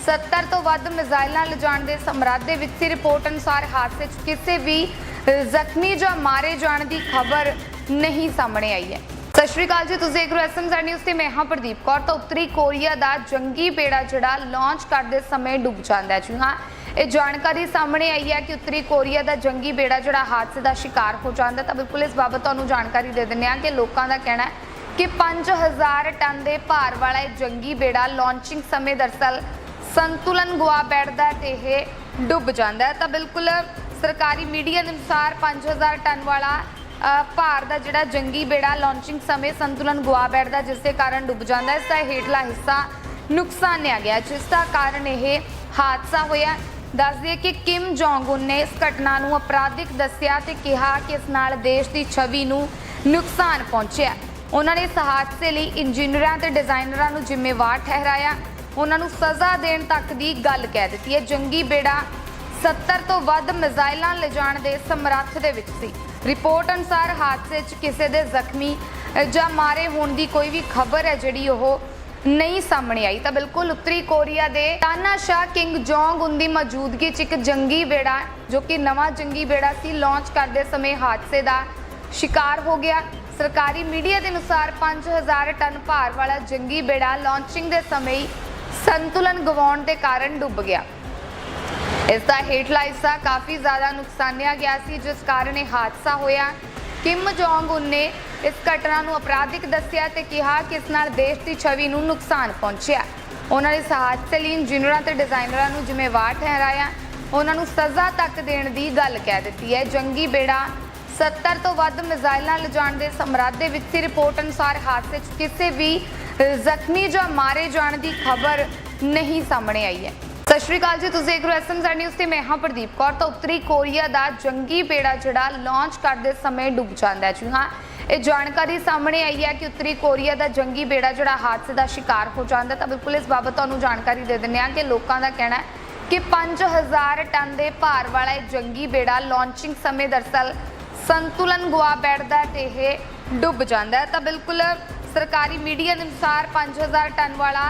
70 ਤੋਂ ਵੱਧ ਮਿਜ਼ਾਈਲਾਂ ਲਿਜਾਣ ਦੇ ਸਮਰਾਧ ਦੇ ਵਿੱਚ ਰਿਪੋਰਟ ਅਨੁਸਾਰ ਹਾਦਸੇ 'ਚ ਕਿਸੇ ਵੀ ਜ਼ਖਮੀ ਜਾਂ ਮਾਰੇ ਜਾਣ ਦੀ ਖਬਰ ਨਹੀਂ ਸਾਹਮਣੇ ਆਈ ਹੈ। ਸਤਿ ਸ਼੍ਰੀ ਅਕਾਲ ਜੀ, ਤੁਸੀਂ ਦੇਖ ਰਹੇ ਹੋ ਐਸਐਮਜ਼ੈਡ ਨਿਊਜ਼ ਤੇ ਮੈਂ ਹਾਂ ਪ੍ਰਦੀਪ ਕੌਰ। ਤਾਂ ਉੱਤਰੀ ਕੋਰੀਆ ਦਾ ਜੰਗੀ ਬੇੜਾ ਜਿਹੜਾ ਲਾਂਚ ਕਰਦੇ ਸਮੇਂ ਡੁੱਬ ਜਾਂਦਾ ਹੈ ਜੀ। ਹਾਂ, ਇਹ ਜਾਣਕਾਰੀ ਸਾਹਮਣੇ ਆਈ ਹੈ ਕਿ ਉੱਤਰੀ ਕੋਰੀਆ ਦਾ ਜੰਗੀ ਬੇੜਾ ਜਿਹੜਾ ਹਾਦਸੇ ਦਾ ਸ਼ਿਕਾਰ ਹੋ ਜਾਂਦਾ ਤਾਂ ਬਿਲਕੁਲ ਇਸ ਬਾਬਤ ਤੁਹਾਨੂੰ ਜਾਣਕਾਰੀ ਦੇ ਦਿੰਦੇ ਹਾਂ ਕਿ ਲੋਕਾਂ ਦਾ ਕਹਿਣਾ ਹੈ ਕਿ 5000 ਟਨ ਦੇ ਭਾਰ ਵਾਲਾ ਇਹ ਜੰਗੀ ਬੇੜਾ ਲਾਂਚਿੰਗ ਸਮੇਂ ਦਰਸਲ ਸੰਤੁਲਨ ਗੁਆ ਬੈਠਦਾ ਤੇ ਇਹ ਡੁੱਬ ਜਾਂਦਾ ਹੈ। ਤਾਂ ਬਿਲਕੁਲ ਸਰਕਾਰੀ ਮੀਡੀਆ ਦੇ ਅਨੁਸਾਰ 5000 ਟਨ ਵਾਲਾ ਭਾਰ ਦਾ ਜਿਹੜਾ ਜੰਗੀ ਬੇੜਾ ਲਾਂਚਿੰਗ ਸਮੇਂ ਸੰਤੁਲਨ ਗੁਆ ਬੈਠਦਾ ਜਿਸ ਦੇ ਕਾਰਨ ਡੁੱਬ ਜਾਂਦਾ ਇਸ ਦਾ ਹੇਠਲਾ ਹਿੱਸਾ ਨੁਕਸਾਨਿਆ ਗਿਆ ਜਿਸ ਦਾ ਕਾਰਨ ਇਹ ਹਾਦਸਾ ਹੋਇਆ ਦੱਸ ਦਈਏ ਕਿ ਕਿਮ ਜੋਂਗ ਉਨ ਨੇ ਇਸ ਘਟਨਾ ਨੂੰ ਅਪਰਾਧਿਕ ਦੱਸਿਆ ਤੇ ਕਿਹਾ ਕਿ ਇਸ ਨਾਲ ਦੇਸ਼ ਦੀ ਛਵੀ ਨੂੰ ਨੁਕਸਾਨ ਪਹੁੰਚਿਆ ਉਹਨਾਂ ਨੇ ਇਸ ਹਾਦਸੇ ਲਈ ਇੰਜੀਨੀਅਰਾਂ ਤੇ ਡਿਜ਼ਾਈਨਰਾਂ ਨੂੰ ਜ਼ਿੰਮੇਵਾਰ ਠਹਿਰਾਇਆ। ਉਹਨਾਂ ਨੂੰ ਸਜ਼ਾ ਦੇਣ ਤੱਕ ਦੀ ਗੱਲ ਕਹਿ ਦਿੱਤੀ ਹੈ। ਜੰਗੀ ਬੇੜਾ 70 ਤੋਂ ਵੱਧ ਮਿਜ਼ਾਈਲਾਂ ਲਿਜਾਣ ਦੇ ਸਮਰੱਥ ਦੇ ਵਿੱਚ ਸੀ। ਰਿਪੋਰਟ ਅਨੁਸਾਰ ਹਾਦਸੇ 'ਚ ਕਿਸੇ ਦੇ ਜ਼ਖਮੀ ਜਾਂ ਮਾਰੇ ਹੋਣ ਦੀ ਕੋਈ ਵੀ ਖਬਰ ਹੈ ਜਿਹੜੀ ਉਹ ਨਹੀਂ ਸਾਹਮਣੇ ਆਈ। ਤਾਂ ਬਿਲਕੁਲ ਉੱਤਰੀ ਕੋਰੀਆ ਦੇ ਤਾਨਾਸ਼ਾਹ ਕਿੰਗ ਜੋਂਗ ਉਨ ਦੀ ਮੌਜੂਦਗੀ 'ਚ ਇੱਕ ਜੰਗੀ ਬੇੜਾ ਜੋ ਕਿ ਨਵਾਂ ਜੰਗੀ ਬੇੜਾ ਸੀ, ਲਾਂਚ ਕਰਦੇ ਸਮੇਂ ਹਾਦਸੇ ਦਾ ਸ਼ਿਕਾਰ ਹੋ ਗਿਆ। ਸਰਕਾਰੀ ਮੀਡੀਆ ਦੇ ਅਨੁਸਾਰ 5000 ਟਨ ਭਾਰ ਵਾਲਾ ਜੰਗੀ ਬੇੜਾ ਲਾਂਚਿੰਗ ਦੇ ਸਮੇਂ ਹੀ ਸੰਤੁਲਨ ਗਵਾਉਣ ਦੇ ਕਾਰਨ ਡੁੱਬ ਗਿਆ। ਇਸ ਦਾ ਹੇਠਲਾ ਹਿੱਸਾ ਕਾਫੀ ਜ਼ਿਆਦਾ ਨੁਕਸਾਨਿਆ ਗਿਆ ਸੀ, ਜਿਸ ਕਾਰਨ ਇਹ ਹਾਦਸਾ ਹੋਇਆ। ਕਿਮ ਜੋਂਗ ਉਨ ਨੇ ਇਸ ਘਟਨਾ ਨੂੰ ਅਪਰਾਧਿਕ ਦੱਸਿਆ ਤੇ ਕਿਹਾ ਕਿ ਇਸ ਨਾਲ ਦੇਸ਼ ਦੀ ਛਵੀ ਨੂੰ ਨੁਕਸਾਨ ਪਹੁੰਚਿਆ। ਉਹਨਾਂ ਨੇ ਇਸ ਹਾਦਸੇ ਲਈ ਇੰਜੀਨੀਅਰਾਂ ਤੇ ਡਿਜ਼ਾਈਨਰਾਂ ਨੂੰ ਜ਼ਿੰਮੇਵਾਰ ਠਹਿਰਾਇਆ। ਉਹਨਾਂ ਨੂੰ ਸਜ਼ਾ ਤੱਕ ਦੇਣ ਦੀ ਗੱਲ ਕਹਿ ਦਿੱਤੀ ਹੈ। ਜੰਗੀ ਬੇੜਾ 70 ਤੋਂ ਵੱਧ ਮਿਜ਼ਾਈਲਾਂ ਲਿਜਾਣ ਦੇ ਸਮਰਾਧ ਦੇ ਵਿੱਚ ਸੀ। ਰਿਪੋਰਟ ਅਨੁਸਾਰ ਹਾਦਸੇ 'ਚ ਕਿਸੇ ਵੀ ਜ਼ਖਮੀ ਜਾਂ ਮਾਰੇ ਜਾਣ ਦੀ ਖਬਰ ਨਹੀਂ ਸਾਹਮਣੇ ਆਈ ਹੈ। ਸਤਿ ਸ਼੍ਰੀ ਅਕਾਲ ਜੀ, ਤੁਸੀਂ ਦੇਖ ਰਹੇ ਹੋ ਐਸਐਮਜ਼ੈਡ ਨਿਊਜ਼ ਤੇ ਮੈਂ ਹਾਂ ਪ੍ਰਦੀਪ ਕੌਰ। ਤਾਂ ਉੱਤਰੀ ਕੋਰੀਆ ਦਾ ਜੰਗੀ ਬੇੜਾ ਜਿਹੜਾ ਲਾਂਚ ਕਰਦੇ ਸਮੇਂ ਡੁੱਬ ਜਾਂਦਾ ਹੈ ਜੀ। ਹਾਂ, ਇਹ ਜਾਣਕਾਰੀ ਸਾਹਮਣੇ ਆਈ ਹੈ ਕਿ ਉੱਤਰੀ ਕੋਰੀਆ ਦਾ ਜੰਗੀ ਬੇੜਾ ਜਿਹੜਾ ਹਾਦਸੇ ਦਾ ਸ਼ਿਕਾਰ ਹੋ ਜਾਂਦਾ। ਤਾਂ ਬਿਲਕੁਲ ਇਸ ਬਾਬਤ ਤੁਹਾਨੂੰ ਜਾਣਕਾਰੀ ਦੇ ਦਿੰਦੇ ਹਾਂ ਕਿ ਲੋਕਾਂ ਦਾ ਕਹਿਣਾ ਹੈ ਕਿ 5000 ਟਨ ਦੇ ਭਾਰ ਵਾਲਾ ਇਹ ਜੰਗੀ ਬੇੜਾ ਲਾਂਚਿੰਗ ਸਮੇਂ ਦਰਸਲ ਸੰਤੁਲਨ ਗਵਾ ਬੈਠਦਾ ਹੈ ਤੇ ਇਹ ਡੁੱਬ ਜਾਂਦਾ ਹੈ। ਤਾਂ ਬਿਲਕੁਲ ਸਰਕਾਰੀ ਮੀਡੀਆ ਦੇ ਅਨੁਸਾਰ 5000 ਟਨ ਵਾਲਾ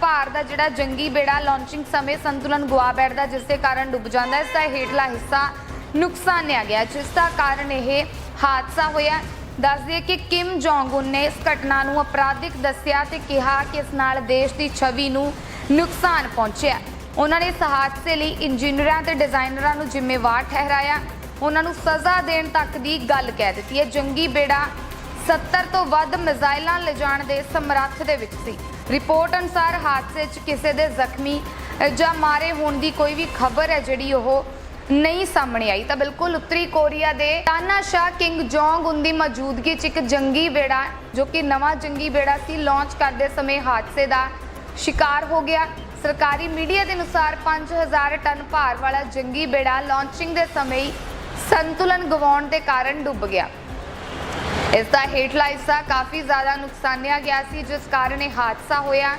ਭਾਰ ਦਾ ਜਿਹੜਾ ਜੰਗੀ ਬੇੜਾ ਲਾਂਚਿੰਗ ਸਮੇਂ ਸੰਤੁਲਨ ਗੁਆ ਬੈਠਦਾ ਜਿਸ ਦੇ ਕਾਰਨ ਡੁੱਬ ਜਾਂਦਾ ਇਸ ਦਾ ਹੇਠਲਾ ਹਿੱਸਾ ਨੁਕਸਾਨਿਆ ਗਿਆ ਜਿਸ ਦਾ ਕਾਰਨ ਇਹ ਹਾਦਸਾ ਹੋਇਆ ਦੱਸ ਦਈਏ ਕਿ ਕਿਮ ਜੋਂਗ ਉਨ ਨੇ ਇਸ ਘਟਨਾ ਨੂੰ ਅਪਰਾਧਿਕ ਦੱਸਿਆ ਤੇ ਕਿਹਾ ਕਿ ਇਸ ਨਾਲ ਦੇਸ਼ ਦੀ ਛਵੀ ਨੂੰ ਨੁਕਸਾਨ ਪਹੁੰਚਿਆ ਉਹਨਾਂ ਨੇ ਇਸ ਹਾਦਸੇ ਲਈ ਇੰਜੀਨੀਅਰਾਂ ਤੇ ਡਿਜ਼ਾਈਨਰਾਂ ਨੂੰ ਜ਼ਿੰਮੇਵਾਰ ਠਹਿਰਾਇਆ ਉਹਨਾਂ ਨੂੰ ਸਜ਼ਾ ਦੇਣ ਤੱਕ ਦੀ ਗੱਲ ਕਹਿ ਦਿੱਤੀ ਹੈ। ਜੰਗੀ ਬੇੜਾ 70 ਤੋਂ ਵੱਧ ਮਿਜ਼ਾਈਲਾਂ ਲਿਜਾਣ ਦੇ ਸਮਰੱਥ ਦੇ ਵਿੱਚ ਸੀ। ਰਿਪੋਰਟ ਅਨੁਸਾਰ ਹਾਦਸੇ 'ਚ ਕਿਸੇ ਦੇ ਜ਼ਖਮੀ ਜਾਂ ਮਾਰੇ ਹੋਣ ਦੀ ਕੋਈ ਵੀ ਖਬਰ ਹੈ ਜਿਹੜੀ ਉਹ ਨਹੀਂ ਸਾਹਮਣੇ ਆਈ। ਤਾਂ ਬਿਲਕੁਲ ਉੱਤਰੀ ਕੋਰੀਆ ਦੇ ਤਾਨਾਸ਼ਾਹ ਕਿੰਗ ਜੋਂਗ ਉਨ ਦੀ ਮੌਜੂਦਗੀ 'ਚ ਇੱਕ ਜੰਗੀ ਬੇੜਾ ਜੋ ਕਿ ਨਵਾਂ ਜੰਗੀ ਬੇੜਾ ਸੀ, ਲਾਂਚ ਕਰਦੇ ਸਮੇਂ ਹਾਦਸੇ ਦਾ ਸ਼ਿਕਾਰ ਹੋ ਗਿਆ। ਸਰਕਾਰੀ ਮੀਡੀਆ ਦੇ ਅਨੁਸਾਰ 5000 ਟਨ ਭਾਰ ਵਾਲਾ ਜੰਗੀ ਬੇੜਾ ਲਾਂਚਿੰਗ ਦੇ ਸਮੇਂ ਹੀ ਸੰਤੁਲਨ ਗਵਾਉਣ ਦੇ ਕਾਰਨ ਡੁੱਬ ਗਿਆ। ਇਸ ਦਾ ਹੇਠਲਾ ਹਿੱਸਾ ਕਾਫੀ ਜ਼ਿਆਦਾ ਨੁਕਸਾਨਿਆ ਗਿਆ ਸੀ, ਜਿਸ ਕਾਰਨ ਇਹ ਹਾਦਸਾ ਹੋਇਆ।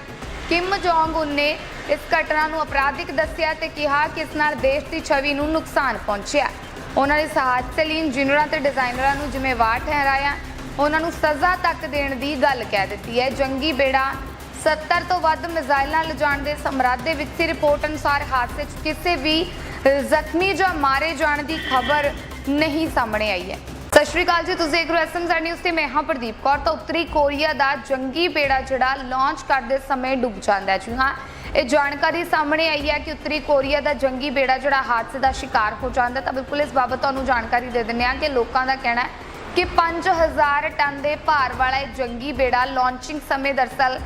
ਕਿਮ ਜੋਂਗ ਉਨ ਨੇ ਇਸ ਘਟਨਾ ਨੂੰ ਅਪਰਾਧਿਕ ਦੱਸਿਆ ਤੇ ਕਿਹਾ ਕਿ ਇਸ ਨਾਲ ਦੇਸ਼ ਦੀ ਛਵੀ ਨੂੰ ਨੁਕਸਾਨ ਪਹੁੰਚਿਆ। ਉਹਨਾਂ ਨੇ ਇਸ ਹਾਦਸੇ ਲਈ ਇੰਜੀਨੀਅਰਾਂ ਤੇ ਡਿਜ਼ਾਈਨਰਾਂ ਨੂੰ ਜ਼ਿੰਮੇਵਾਰ ਠਹਿਰਾਇਆ, ਉਹਨਾਂ ਨੂੰ ਸਜ਼ਾ ਤੱਕ ਦੇਣ ਦੀ ਗੱਲ ਕਹਿ ਦਿੱਤੀ ਹੈ। ਜੰਗੀ ਬੇੜਾ 70 ਤੋਂ ਵੱਧ ਮਿਜ਼ਾਈਲਾਂ ਲਿਜਾਣ ਦੇ ਸਮਰਾਧ ਦੇ ਵਿੱਚ ਸੀ ਰਿਪੋਰਟ ਅਨੁਸਾਰ ਹਾਦਸੇ 'ਚ ਕਿਸੇ ਵੀ ਜ਼ਖਮੀ ਜਾਂ ਮਾਰੇ ਜਾਣ ਦੀ ਖਬਰ ਨਹੀਂ ਸਾਹਮਣੇ ਆਈ ਹੈ। ਸਤਿ ਸ਼੍ਰੀ ਅਕਾਲ ਜੀ, ਤੁਸੀਂ ਦੇਖ ਰਹੇ ਹੋ ਐਸਐਮਜ਼ੈਡ ਨਿਊਜ਼ ਤੇ ਮੈਂ ਹਾਂ ਪ੍ਰਦੀਪ ਕੌਰ। ਤਾਂ ਉੱਤਰੀ ਕੋਰੀਆ ਦਾ ਜੰਗੀ ਬੇੜਾ ਜਿਹੜਾ ਲਾਂਚ ਕਰਦੇ ਸਮੇਂ ਡੁੱਬ ਜਾਂਦਾ ਹੈ। ਜੀ ਹਾਂ, ਇਹ ਜਾਣਕਾਰੀ ਸਾਹਮਣੇ ਆਈ ਹੈ ਕਿ ਉੱਤਰੀ ਕੋਰੀਆ ਦਾ ਜੰਗੀ ਬੇੜਾ ਜਿਹੜਾ ਹਾਦਸੇ ਦਾ ਸ਼ਿਕਾਰ ਹੋ ਜਾਂਦਾ ਤਾਂ ਬਿਲਕੁਲ ਇਸ ਬਾਬਤ ਤੁਹਾਨੂੰ ਜਾਣਕਾਰੀ ਦੇ ਦਿੰਦੇ ਹਾਂ ਕਿ ਲੋਕਾਂ ਦਾ ਕਹਿਣਾ ਹੈ ਕਿ 5000 ਟਨ ਦੇ ਭਾਰ ਵਾਲਾ ਇਹ ਜੰਗੀ ਬੇੜਾ ਲਾਂਚਿੰਗ ਸਮੇਂ ਦਰਸਲ